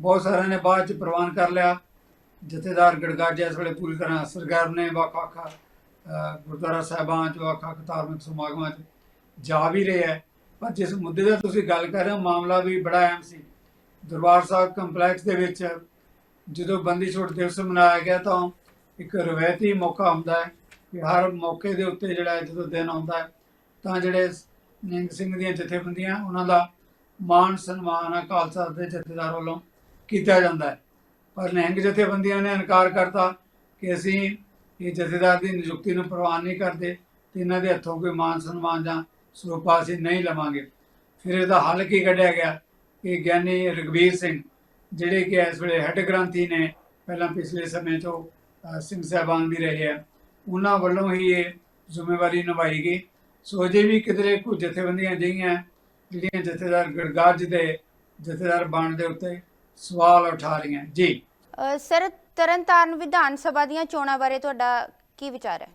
ਬਹੁਤ ਸਾਰਿਆਂ ਨੇ ਬਾਅਦ ਚ ਪ੍ਰਵਾਨ ਕਰ ਲਿਆ। ਜਥੇਦਾਰ ਗੜਗਾਚ ਇਸ ਵੇਲੇ ਪੂਰੀ ਤਰ੍ਹਾਂ ਸਰਗਰਮ ਨੇ, ਵੱਖ-ਵੱਖ ਗੁਰਦੁਆਰਾ ਸਾਹਿਬਾਂ ਚ, ਵੱਖ-ਵੱਖ ਧਾਰਮਿਕ ਸਮਾਗਮਾਂ ਚ ਜਾ ਵੀ ਰਿਹਾ ਹੈ। ਪਰ ਜਿਸ ਮੁੱਦੇ ਦਾ ਤੁਸੀਂ ਗੱਲ ਕਰ ਰਹੇ ਹੋ, ਮਾਮਲਾ ਵੀ ਬੜਾ ਅਹਿਮ ਸੀ। ਦਰਬਾਰ ਸਾਹਿਬ ਕੰਪਲੈਕਸ ਦੇ ਵਿੱਚ ਜਦੋਂ ਬੰਦੀ ਛੋੜ ਦਿਵਸ ਮਨਾਇਆ ਗਿਆ ਤਾਂ ਇੱਕ ਰਵਾਇਤੀ ਮੌਕਾ ਹੁੰਦਾ ਹੈ ਕਿ ਹਰ ਮੌਕੇ ਦੇ ਉੱਤੇ ਜਿਹੜਾ ਜਦੋਂ ਦਿਨ ਆਉਂਦਾ ਹੈ, ਤਾਂ ਜਿਹੜੇ ਨਿੰਗ ਸਿੰਘ ਦੀਆਂ ਜਥੇਬੰਦੀਆਂ, ਉਹਨਾਂ ਦਾ ਮਾਣ ਸਨਮਾਨ ਅਕਾਲ ਤਖਤ ਦੇ ਜਥੇਦਾਰ ਵੱਲੋਂ ਕੀਤਾ ਜਾਂਦਾ ਹੈ। ਪਰ ਨਿਹੰਗ ਜਥੇਬੰਦੀਆਂ ਨੇ ਇਨਕਾਰ ਕਰਤਾ ਕਿ ਅਸੀਂ ਇਹ ਜਥੇਦਾਰ ਦੀ ਨਿਯੁਕਤੀ ਨੂੰ ਪ੍ਰਵਾਨ ਨਹੀਂ ਕਰਦੇ ਤੇ ਇਹਨਾਂ ਦੇ ਹੱਥੋਂ ਕੋਈ ਮਾਣ ਸਨਮਾਨ ਜਾਂ ਸਰੋਪਾ ਅਸੀਂ ਨਹੀਂ ਲਵਾਂਗੇ। ਫਿਰ ਇਹਦਾ ਹੱਲ ਕੀ ਕੱਢਿਆ ਗਿਆ? ਕਿ ਗਿਆਨੀ ਰਗਵੀਰ ਸਿੰਘ ਜਿਹੜੇ ਕਿ ਇਸ ਵੇਲੇ ਹੈੱਡ ਗ੍ਰੰਥੀ ਨੇ ਪਹਿਲਾਂ ਪਿਛਲੇ ਸਮੇਂ ਤੋਂ ਸਿੰਘ ਸਾਹਿਬਾਨ ਵੀ ਰਹੇ ਆ ਉਹਨਾਂ ਵੱਲੋਂ ਹੀ ਇਹ ਜ਼ਿੰਮੇਵਾਰੀ ਨਿਭਾਈ ਗਈ। ਸੋ ਅਜੇ ਵੀ ਕਿਧਰੇ ਕੁਝ ਜਥੇਬੰਦੀਆਂ ਜਿਹੀਆਂ ਜਿਹੜੀਆਂ ਜਥੇਦਾਰ ਗੜਗਾਜ ਦੇ ਜਥੇਦਾਰ ਬਣ ਦੇ ਉੱਤੇ ਸਵਾਲ ਉਠਾ ਰਹੀਆਂ। ਜੀ। ਸਰ ਤਰਨਤਾਰਨ ਵਿਧਾਨ ਸਭਾ ਦੀਆਂ ਚੋਣਾਂ ਬਾਰੇ ਤੁਹਾਡਾ ਕੀ ਵਿਚਾਰ ਹੈ?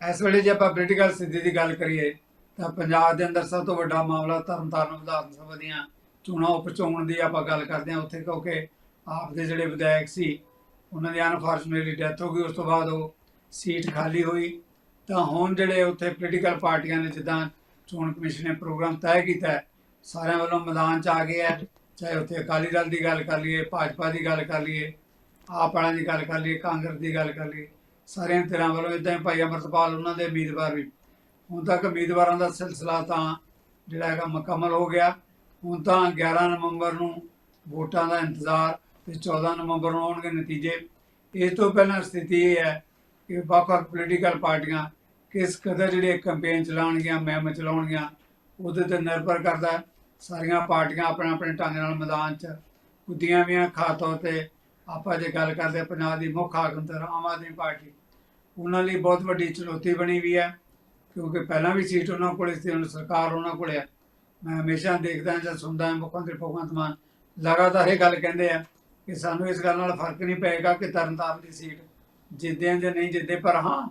ਇਸ ਵੇਲੇ ਜੇ ਆਪਾਂ ਪੋਲੀਟੀਕਲ ਸਥਿਤੀ ਦੀ ਗੱਲ ਕਰੀਏ ਤਾਂ ਪੰਜਾਬ ਦੇ ਅੰਦਰ ਸਭ ਤੋਂ ਵੱਡਾ ਮਾਮਲਾ ਤਰਨਤਾਰਨ ਵਿਧਾਨ ਸਭਾ ਦੀਆਂ ਚੋਣਾਂ ਉਪਚੋਣ ਦੀ ਆਪਾਂ ਗੱਲ ਕਰਦੇ ਹਾਂ, ਉੱਥੇ ਕਿਉਂਕਿ ਆਪ ਦੇ ਜਿਹੜੇ ਵਿਧਾਇਕ ਸੀ, ਉਹਨਾਂ ਦੀ ਅਨਫੋਰਚੂਨੇਟਲੀ ਡੈਥ ਹੋ ਗਈ, ਉਸ ਤੋਂ ਬਾਅਦ ਉਹ ਸੀਟ ਖਾਲੀ ਹੋਈ। ਤਾਂ ਹੁਣ ਜਿਹੜੇ ਉੱਥੇ ਪੋਲੀਟੀਕਲ ਪਾਰਟੀਆਂ ਨੇ, ਜਿੱਦਾਂ ਚੋਣ ਕਮਿਸ਼ਨ ਨੇ ਪ੍ਰੋਗਰਾਮ ਤੈਅ ਕੀਤਾ ਸਾਰਿਆਂ ਵੱਲੋਂ ਮੈਦਾਨ 'ਚ ਆ ਗਏ ਹੈ, ਚਾਹੇ ਉੱਥੇ ਅਕਾਲੀ ਦਲ ਦੀ ਗੱਲ ਕਰ ਲਈਏ, ਭਾਜਪਾ ਦੀ ਗੱਲ ਕਰ ਲਈਏ, ਆਪ ਵਾਲਿਆਂ ਦੀ ਗੱਲ ਕਰ ਲਈਏ, ਕਾਂਗਰਸ ਦੀ ਗੱਲ ਕਰ ਲਈਏ, ਸਾਰਿਆਂ ਧਿਰਾਂ ਵੱਲੋਂ ਇਦਾਂ ਹੀ ਭਾਈ ਅਮਰਤਪਾਲ, ਉਹਨਾਂ ਦੇ ਉਮੀਦਵਾਰ ਵੀ। ਹੁਣ ਤੱਕ ਉਮੀਦਵਾਰਾਂ ਦਾ ਸਿਲਸਿਲਾ ਤਾਂ ਜਿਹੜਾ ਹੈਗਾ ਮੁਕੰਮਲ ਹੋ ਗਿਆ। ਹੁਣ ਤਾਂ 11 ਨਵੰਬਰ ਨੂੰ ਵੋਟਾਂ ਦਾ ਇੰਤਜ਼ਾਰ ਤੇ 14 ਨਵੰਬਰ ਨੂੰ ਆਉਣਗੇ ਨਤੀਜੇ। ਇਸ ਤੋਂ ਪਹਿਲਾਂ ਸਥਿਤੀ ਇਹ ਹੈ ਕਿ ਵੱਖ-ਵੱਖ ਪੋਲੀਟੀਕਲ ਪਾਰਟੀਆਂ ਕਿਸ ਕਦਰ ਜਿਹੜੇ ਕੈਂਪੇਨ ਚਲਾਉਣਗੀਆਂ, ਮਹਿਮ ਚਲਾਉਣਗੀਆਂ, ਉਹਦੇ ਤੇ ਨਿਰਭਰ ਕਰਦਾ ਸਾਰੀਆਂ ਪਾਰਟੀਆਂ ਆਪਣੇ ਆਪਣੇ ਢੰਗ ਨਾਲ ਮੈਦਾਨ 'ਚ ਕੁੱਦੀਆਂ ਵੀ ਖਾਸ ਤੌਰ ਤੇ ਆਪਾਂ ਜੇ ਗੱਲ ਕਰਦੇ ਹਾਂ ਪੰਜਾਬ ਦੀ ਮੁੱਖ ਆਗੰਤਰ ਆਮ ਆਦਮੀ ਪਾਰਟੀ, ਉਹਨਾਂ ਲਈ ਬਹੁਤ ਵੱਡੀ ਚੁਣੌਤੀ ਬਣੀ ਵੀ ਹੈ, ਕਿਉਂਕਿ ਪਹਿਲਾਂ ਵੀ ਸੀਟ ਉਹਨਾਂ ਕੋਲੇ ਸੀ, ਹੁਣ ਸਰਕਾਰ ਉਹਨਾਂ ਕੋਲੇ ਹੈ। ਮੈਂ ਹਮੇਸ਼ਾ ਦੇਖਦਾ ਜਾਂ ਸੁਣਦਾ ਹਾਂ ਮੁੱਖ ਮੰਤਰੀ ਭਗਵੰਤ ਮਾਨ ਲਗਾਤਾਰ ਇਹ ਗੱਲ ਕਹਿੰਦੇ ਆ ਕਿ ਸਾਨੂੰ ਇਸ ਗੱਲ ਨਾਲ ਫ਼ਰਕ ਨਹੀਂ ਪਏਗਾ ਕਿ ਤਰਨਤਾਰਨ ਦੀ ਸੀਟ ਜਿੱਦੇ ਜਾਂ ਨਹੀਂ ਜਿੱਦੇ ਪਰ ਹਾਂ,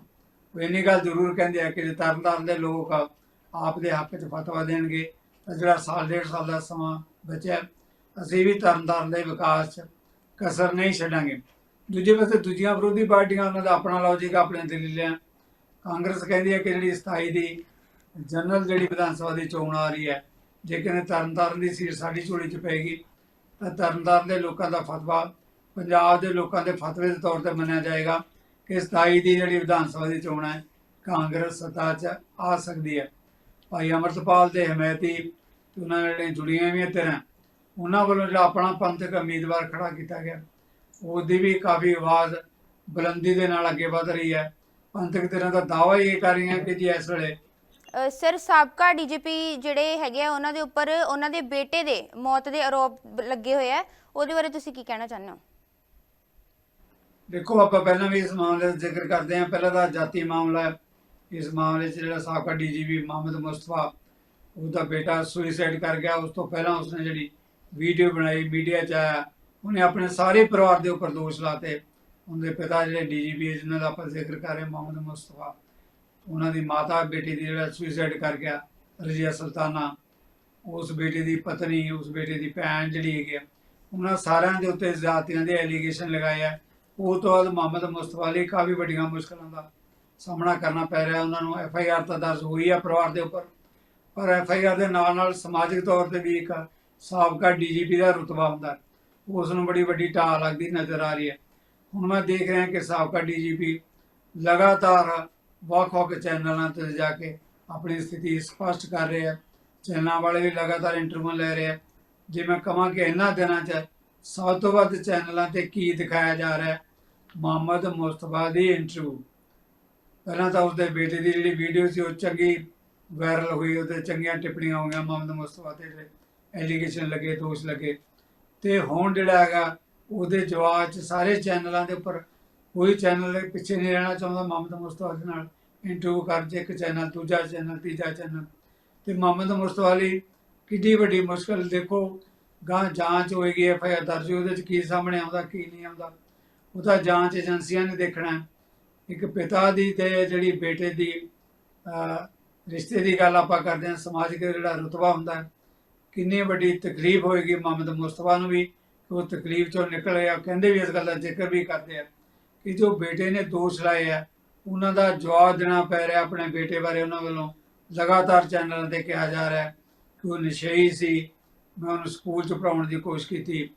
ਉਹ ਇੰਨੀ ਗੱਲ ਜ਼ਰੂਰ ਕਹਿੰਦੇ ਆ ਕਿ ਜੇ ਤਰਨਤਾਰਨ ਦੇ ਲੋਕ ਆਪ ਦੇ ਹੱਕ 'ਚ ਫਤਵਾ ਦੇਣਗੇ, ਤਾਂ ਜਿਹੜਾ ਸਾਲ, ਡੇਢ ਸਾਲ ਦਾ ਸਮਾਂ ਬਚਿਆ, ਅਸੀਂ ਵੀ ਤਰਨਤਾਰਨ ਦੇ ਵਿਕਾਸ 'ਚ ਕਸਰ ਨਹੀਂ ਛੱਡਾਂਗੇ। ਦੂਜੇ ਪਾਸੇ ਦੂਜੀਆਂ ਵਿਰੋਧੀ ਪਾਰਟੀਆਂ ਉਹਨਾਂ ਦਾ ਆਪਣਾ ਲੌਜੀਕ ਆਪਣੇ ਦਲੀਲਾਂ ਕਾਂਗਰਸ ਕਹਿੰਦੀ ਹੈ ਕਿ ਜਿਹੜੀ 27 ਦੀ ਜਨਰਲ ਜਿਹੜੀ ਵਿਧਾਨ ਸਭਾ ਦੀ ਚੋਣ ਆ ਰਹੀ ਹੈ ਜੇ ਕਹਿੰਦੇ ਤਰਨਤਾਰਨ ਦੀ ਸੀਟ ਸਾਡੀ ਝੋਲੀ 'ਚ ਪਏਗੀ ਤਾਂ ਤਰਨਤਾਰਨ ਦੇ ਲੋਕਾਂ ਦਾ ਫਤਵਾ, ਪੰਜਾਬ ਦੇ ਲੋਕਾਂ ਦੇ ਫਤਵੇ ਦੇ ਤੌਰ ਤੇ ਮੰਨਿਆ ਜਾਏਗਾ ਕਿ 27 ਦੀ ਜਿਹੜੀ ਵਿਧਾਨ ਸਭਾ ਦੀ ਚੋਣ ਹੈ, ਕਾਂਗਰਸ ਸੱਤਾ 'ਚ ਆ ਸਕਦੀ ਹੈ। ਭਾਈ ਅਮਰਤਪਾਲ ਦੇ ਹਮਾਇਤੀ ਤੇ ਉਹਨਾਂ ਨਾਲ ਜਿਹੜੀਆਂ ਜੁੜੀਆਂ ਹੋਈਆਂ ਧਿਰਾਂ ਉਹਨਾਂ ਵੱਲੋਂ ਜਿਹੜਾ ਆਪਣਾ ਪੰਥਕ ਉਮੀਦਵਾਰ ਖੜਾ ਕੀਤਾ ਗਿਆ, ਉਹਦੀ ਵੀ ਕਾਫੀ ਆਵਾਜ਼ ਬੁਲੰਦੀ ਦੇ ਨਾਲ ਅੱਗੇ ਵਧ ਰਹੀ ਹੈ। ਪੰਥਕ ਧਿਰਾਂ ਦਾ ਦਾਅਵਾ ਹੀ ਇਹ ਕਰ ਰਹੀਆਂ ਕਿ ਜੀ ਇਸ ਵੇਲੇ ਸਰ ਸਾਬਕਾ ਡੀਜੀਪੀ ਜਿਹੜੇ ਹੈਗੇ ਆ, ਉਹਨਾਂ ਦੇ ਉੱਪਰ ਉਹਨਾਂ ਦੇ ਬੇਟੇ ਦੇ ਮੌਤ ਦੇ ਆਰੋਪ ਲੱਗੇ ਹੋਏ ਆ। ਉਹਦੇ ਬਾਰੇ ਤੁਸੀਂ ਕੀ ਕਹਿਣਾ ਚਾਹੁੰਦੇ ਹੋ? ਦੇਖੋ, ਆਪਾਂ ਪਹਿਲਾਂ ਵੀ ਇਸ ਮਾਮਲੇ ਦਾ ਜ਼ਿਕਰ ਕਰਦੇ ਹਾਂ। ਪਹਿਲਾਂ ਤਾਂ ਜਾਤੀ ਮਾਮਲਾ ਇਸ ਮਾਮਲੇ 'ਚ ਜਿਹੜਾ ਸਾਬਕਾ ਡੀਜੀਪੀ ਮੁਹੰਮਦ ਮੁਸਤਫਾ, ਉਹਦਾ ਬੇਟਾ ਸੁਸਾਈਡ ਕਰ ਗਿਆ। ਉਸ ਤੋਂ ਪਹਿਲਾਂ ਉਸਨੇ ਜਿਹੜੀ ਵੀਡੀਓ ਬਣਾਈ, ਮੀਡੀਆ 'ਚ ਆਇਆ। ਉਹਨੇ ਆਪਣੇ ਸਾਰੇ ਪਰਿਵਾਰ ਦੇ ਉੱਪਰ ਦੋਸ਼ ਲਾਤੇ। ਉਹਦੇ ਪਿਤਾ ਜਿਹੜੇ ਡੀਜੀਪੀ ਜਿਨ੍ਹਾਂ ਦਾ ਆਪਾਂ ਜ਼ਿਕਰ ਕਰ ਰਹੇ ਮੁਹੰਮਦ ਮੁਸਤਫਾ। ਉਹਨਾਂ ਦੀ ਮਾਤਾ ਬੇਟੀ ਦੀ ਜਿਹੜਾ ਸੁਸਾਈਡ ਕਰ ਗਿਆ, ਰਜ਼ੀਆ ਸੁਲਤਾਨਾ, ਉਸ ਬੇਟੇ ਦੀ ਪਤਨੀ, ਉਸ ਬੇਟੇ ਦੀ ਭੈਣ ਜਿਹੜੀ ਹੈਗੀ ਆ, ਉਹਨਾਂ ਸਾਰਿਆਂ ਦੇ ਉੱਤੇ ਜ਼ਾਤੀਆਂ ਦੇ ਐਲੀਗੇਸ਼ਨ ਲਗਾਏ ਆ। ਉਹ ਤੋਂ ਬਾਅਦ ਮੁਹੰਮਦ ਮੁਸਤਫਾ ਲਈ ਕਾਫੀ ਵੱਡੀਆਂ ਮੁਸ਼ਕਲਾਂ ਦਾ ਸਾਹਮਣਾ ਕਰਨਾ ਪੈ ਰਿਹਾ, ਉਹਨਾਂ ਨੂੰ ਐਫ ਆਈ ਆਰ ਤਾਂ ਦਰਜ ਹੋਈ ਆ ਪਰਿਵਾਰ ਦੇ ਉੱਪਰ। ਪਰ ਐਫ ਆਈ ਆਰ ਦੇ ਨਾਲ ਨਾਲ ਸਮਾਜਿਕ ਤੌਰ ਤੇ ਵੀ ਇੱਕ ਸਾਬਕਾ ਡੀਜੀਪੀ ਦਾ ਰੁਤਬਾ ਹੁੰਦਾ ਉਸ ਨੂੰ ਬੜੀ ਵੱਡੀ ਢਾਹ ਲੱਗਦੀ ਨਜ਼ਰ ਆ ਰਹੀ ਹੈ। ਹੁਣ ਮੈਂ ਦੇਖ ਰਿਹਾ ਕਿ ਸਾਬਕਾ ਡੀਜੀਪੀ ਲਗਾਤਾਰ ਵੱਖ-ਵੱਖ ਚੈਨਲਾਂ ਤੇ ਜਾ ਕੇ ਆਪਣੀ ਸਥਿਤੀ ਸਪਸ਼ਟ ਕਰ ਰਹੇ ਆ। ਚੈਨਲਾਂ ਵਾਲੇ ਵੀ ਲਗਾਤਾਰ ਇੰਟਰਵਿਊ ਲੈ ਰਹੇ ਆ। ਜੇ ਮੈਂ ਕਹਾਂ ਕਿ ਇਹਨਾਂ ਦਿਨਾਂ 'ਚ ਸਭ ਤੋਂ ਵੱਧ ਚੈਨਲਾਂ ਤੇ ਕੀ ਦਿਖਾਇਆ ਜਾ ਰਿਹਾ ਹੈ? ਮੁਹੰਮਦ ਮੁਸਤਫਾ ਦੀ ਇੰਟਰਵਿਊ ਪਹਿਲਾਂ ਤਾਂ ਉਸਦੇ ਬੇਟੇ ਦੀ ਜਿਹੜੀ ਵੀਡੀਓ ਸੀ, ਉਹ ਚੰਗੀ ਵਾਇਰਲ ਹੋਈ ਉਹਤੇ ਚੰਗੀਆਂ ਟਿੱਪਣੀਆਂ ਹੋਈਆਂ ਮੁਹੰਮਦ ਮੁਸਤਫਾ ਤੇ ਜਿਹੜੇ ਐਲੀਗੇਸ਼ਨ ਲੱਗੇ, ਦੋਸ਼ ਲੱਗੇ। ਤੇ ਹੁਣ ਜਿਹੜਾ ਹੈਗਾ, ਉਹਦੇ ਜਵਾਬ 'ਚ ਸਾਰੇ ਚੈਨਲਾਂ ਦੇ ਉੱਪਰ ਕੋਈ ਚੈਨਲ ਪਿੱਛੇ ਨਹੀਂ ਰਹਿਣਾ ਚਾਹੁੰਦਾ ਮੁਹੰਮਦ ਮੁਸਤਫਾ ਦੇ ਨਾਲ। ਇੰਟਰਵਿਊ ਕਰ ਜੇ ਇੱਕ ਚੈਨਲ ਦੂਜਾ ਚੈਨਲ ਤੀਜਾ ਚੈਨਲ ਤੇ ਮੁਹੰਮਦ ਮੁਸਤਫਾ ਲਈ ਕਿੱਡੀ ਵੱਡੀ ਮੁਸ਼ਕਲ ਦੇਖੋ ਗਾਂ ਜਾਂਚ ਹੋਏਗੀ ਐਫ ਆਈ ਆਰ ਦਰਜ ਹੋਈ, ਉਹਦੇ 'ਚ ਕੀ ਸਾਹਮਣੇ ਆਉਂਦਾ ਕੀ ਨਹੀਂ ਆਉਂਦਾ। ਉਹਦਾ ਜਾਂਚ ਏਜੰਸੀਆਂ ਨੇ ਦੇਖਣਾ ਇੱਕ ਪਿਤਾ ਦੀ ਤੇ ਜਿਹੜੀ ਬੇਟੇ ਦੀ ਰਿਸ਼ਤੇ ਦੀ ਗੱਲ ਆਪਾਂ ਕਰਦੇ ਹਾਂ ਸਮਾਜਿਕ ਜਿਹੜਾ ਰੁਤਬਾ ਹੁੰਦਾ ਕਿੰਨੀ ਵੱਡੀ ਤਕਲੀਫ ਹੋਏਗੀ ਮੁਹੰਮਦ ਮੁਸਤਫਾ ਨੂੰ ਵੀ ਉਹ ਤਕਲੀਫ ਚੋਂ ਨਿਕਲ ਆਇਆ ਕਹਿੰਦੇ ਵੀ ਇਸ ਗੱਲ ਦਾ ਜ਼ਿਕਰ ਵੀ ਕਰਦੇ ਆ ਕਿ ਜੋ ਬੇਟੇ ਨੇ ਦੋਸ਼ ਲਾਏ ਆ ਉਹਨਾਂ ਦਾ ਜਵਾਬ ਦੇਣਾ ਪੈ ਰਿਹਾ ਆਪਣੇ ਬੇਟੇ ਬਾਰੇ ਉਹਨਾਂ ਵੱਲੋਂ। ਲਗਾਤਾਰ ਚੈਨਲਾਂ ਤੇ ਕਿਹਾ ਜਾ ਰਿਹਾ ਹੈ ਕਿ ਉਹ ਨਸ਼ਈ ਸੀ। ਮੈਂ ਉਹਨੂੰ ਸਕੂਲ ਚ ਪੜਾਉਣ ਦੀ ਕੋਸ਼ਿਸ਼ ਕੀਤੀ।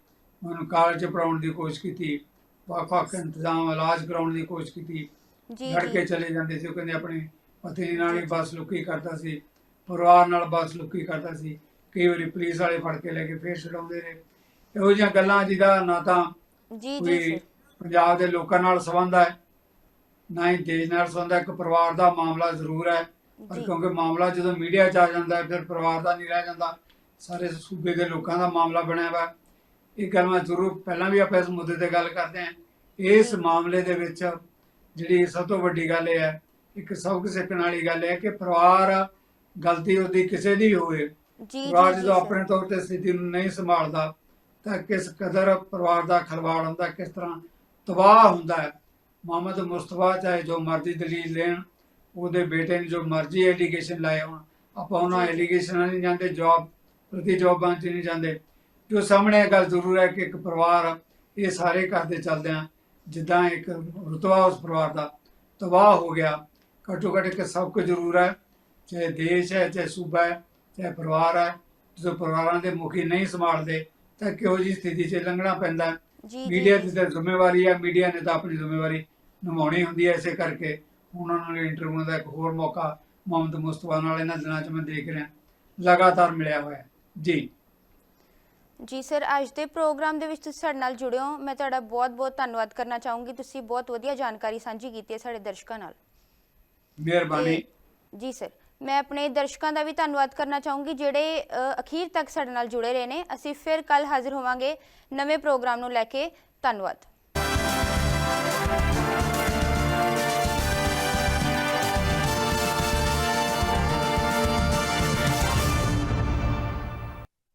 ਉਹਨੂੰ ਕਾਲਜ ਚ ਪੜਾਉਣ ਦੀ ਕੋਸ਼ਿਸ਼ ਕੀਤੀ। ਵੱਖ-ਵੱਖ ਇੰਤਜ਼ਾਮ ਇਲਾਜ ਕਰਾਉਣ ਦੀ ਕੋਸ਼ਿਸ਼ ਕੀਤੀ। ਜੀ ਲੜ ਕੇ ਜੀ ਚਲੇ ਜਾਂਦੇ ਸੀ। ਉਹ ਕਹਿੰਦੇ ਆਪਣੀ ਪਤਨੀ ਨਾਲ ਵੀ ਬਸ ਲੁਕੀ ਕਰਦਾ ਸੀ। ਪਰਿਵਾਰ ਨਾਲ ਬਸ ਲੁਕੀ ਕਰਦਾ ਸੀ। ਕਈ ਵਾਰੀ ਪੁਲਿਸ ਵਾਲੇ ਫੜ ਕੇ ਲੈ ਕੇ ਫੇਰ ਛਡਾਉਂਦੇ ਰਹੇ ਇਹੋ ਜਿਹੀਆਂ ਗੱਲਾਂ ਜਿਹਦਾ ਨਾ ਤਾਂ ਜੀ ਜੀ ਪੰਜਾਬ ਦੇ ਲੋਕਾਂ ਨਾਲ ਸੰਬੰਧ ਹੈ ਨਾ ਹੀ ਦੇਸ਼ ਨਾਲ ਸੰਬੰਧ ਹੈ ਇੱਕ ਪਰਿਵਾਰ ਦਾ ਮਾਮਲਾ ਜ਼ਰੂਰ ਹੈ। ਪਰ ਕਿਉਂਕਿ ਮਾਮਲਾ ਜਦੋਂ ਮੀਡੀਆ 'ਚ ਆ ਜਾਂਦਾ ਹੈ ਫਿਰ ਪਰਿਵਾਰ ਦਾ ਨਹੀਂ ਰਹਿ ਜਾਂਦਾ। ਸਾਰੇ ਸੂਬੇ ਦੇ ਲੋਕਾਂ ਦਾ ਮਾਮਲਾ ਬਣਿਆ ਵਾ ਇਹ ਗੱਲ ਮੈਂ ਜ਼ਰੂਰ ਪਹਿਲਾਂ ਵੀ ਆਪਾਂ ਇਸ ਮੁੱਦੇ ਤੇ ਗੱਲ ਕਰਦੇ ਹਾਂ। ਇਸ ਮਾਮਲੇ ਦੇ ਵਿੱਚ ਜਿਹੜੀ ਸਭ ਤੋਂ ਵੱਡੀ ਗੱਲ ਇਹ ਹੈ ਇੱਕ ਸਬਕ ਸਿੱਖਣ ਵਾਲੀ ਗੱਲ ਹੈ ਕਿ ਪਰਿਵਾਰ ਗਲਤੀ ਉਹਦੀ ਕਿਸੇ ਦੀ ਹੋਵੇ। ਪਰਿਵਾਰ ਜਦੋਂ। ਆਪਣੇ ਤੌਰ ਤੇ ਸਥਿਤੀ ਨੂੰ ਨਹੀਂ ਸੰਭਾਲਦਾ ਤਾਂ ਕਿਸ ਕਦਰ ਪਰਿਵਾਰ ਦਾ ਖਲਵਾੜ ਹੁੰਦਾ ਕਿਸ ਤਰ੍ਹਾਂ ਤਬਾਹ ਹੁੰਦਾ ਹੈ। ਮੁਹੰਮਦ ਮੁਸਤਫਾ ਚਾਹੇ ਜੋ ਮਰਜ਼ੀ ਦਲੀਲ ਲੈਣ ਉਹਦੇ ਬੇਟੇ ਨੇ ਜੋ ਮਰਜ਼ੀ ਐਲੀਗੇਸ਼ਨ ਲਾਏ ਹੋਣ ਆਪਾਂ ਉਹਨਾਂ। ਐਲੀਗੇਸ਼ਨਾਂ ਨਹੀਂ ਜਾਂਦੇ ਜਵਾਬ ਪ੍ਰਤੀ ਜਵਾਬਾਂ 'ਚ ਨਹੀਂ ਜਾਂਦੇ ਜੋ ਸਾਹਮਣੇ ਗੱਲ ਜ਼ਰੂਰ ਹੈ ਕਿ ਇੱਕ ਪਰਿਵਾਰ ਇਹ ਸਾਰੇ ਕਰਦੇ ਚੱਲਦੇ ਆ ਜਿੱਦਾਂ ਇੱਕ ਰੁਤਬਾ ਉਸ ਪਰਿਵਾਰ ਦਾ ਤਬਾਹ ਹੋ ਗਿਆ ਘੱਟੋ ਘੱਟ ਇੱਕ ਸਬਕ ਜ਼ਰੂਰ ਹੈ ਚਾਹੇ ਦੇਸ਼ ਹੈ ਚਾਹੇ ਸੂਬਾ ਹੈ ਚਾਹੇ ਪਰਿਵਾਰ ਹੈ ਜਦੋਂ ਪਰਿਵਾਰਾਂ ਦੇ ਮੁਖੀ ਨਹੀਂ ਸੰਭਾਲਦੇ ਤਾਂ ਕਿਹੋ ਜੀ ਸਥਿਤੀ 'ਚ ਲੰਘਣਾ ਪੈਂਦਾ। ਜੀ ਮੀਡੀਆ ਦੀ ਤਾਂ ਜ਼ਿੰਮੇਵਾਰੀ ਹੈ ਮੀਡੀਆ ਨੇ ਤਾਂ ਆਪਣੀ ਜ਼ਿੰਮੇਵਾਰੀ ਨਿਭਾਉਣੀ ਹੁੰਦੀ ਹੈ ਇਸੇ ਕਰਕੇ ਉਹਨਾਂ ਨੂੰ ਇੰਟਰਵਿਊ ਦਾ ਇੱਕ ਹੋਰ ਮੌਕਾ ਮੁਹੰਮਦ ਮੁਸਤਫਾ ਨਾਲ ਇਹਨਾਂ ਦਿਨਾਂ 'ਚ ਮੈਂ ਦੇਖ ਰਿਹਾ। ਲਗਾਤਾਰ ਮਿਲਿਆ ਹੋਇਆ ਜੀ। ਜੀ ਸਰ ਅੱਜ ਦੇ ਪ੍ਰੋਗਰਾਮ ਦੇ ਵਿੱਚ ਤੁਸੀਂ ਸਾਡੇ ਨਾਲ ਜੁੜੇ ਹੋ। ਮੈਂ ਤੁਹਾਡਾ ਬਹੁਤ-ਬਹੁਤ ਧੰਨਵਾਦ ਕਰਨਾ ਚਾਹੂੰਗੀ। ਤੁਸੀਂ ਬਹੁਤ ਵਧੀਆ ਜਾਣਕਾਰੀ ਸਾਂਝੀ ਕੀਤੀ ਹੈ ਸਾਡੇ ਦਰਸ਼ਕਾਂ ਨਾਲ। ਮਿਹਰਬਾਨੀ। ਜੀ ਸਰ। ਮੈਂ ਆਪਣੇ ਦਰਸ਼ਕਾਂ ਦਾ ਵੀ ਧੰਨਵਾਦ ਕਰਨਾ ਚਾਹੂੰਗੀ, ਜਿਹੜੇ ਅਖੀਰ ਤੱਕ ਸਾਡੇ ਨਾਲ ਜੁੜੇ ਰਹੇ ਨੇ। ਅਸੀਂ ਫਿਰ ਕੱਲ ਹਾਜ਼ਰ ਹੋਵਾਂਗੇ ਨਵੇਂ ਪ੍ਰੋਗਰਾਮ ਨੂੰ ਲੈ ਕੇ। ਧੰਨਵਾਦ।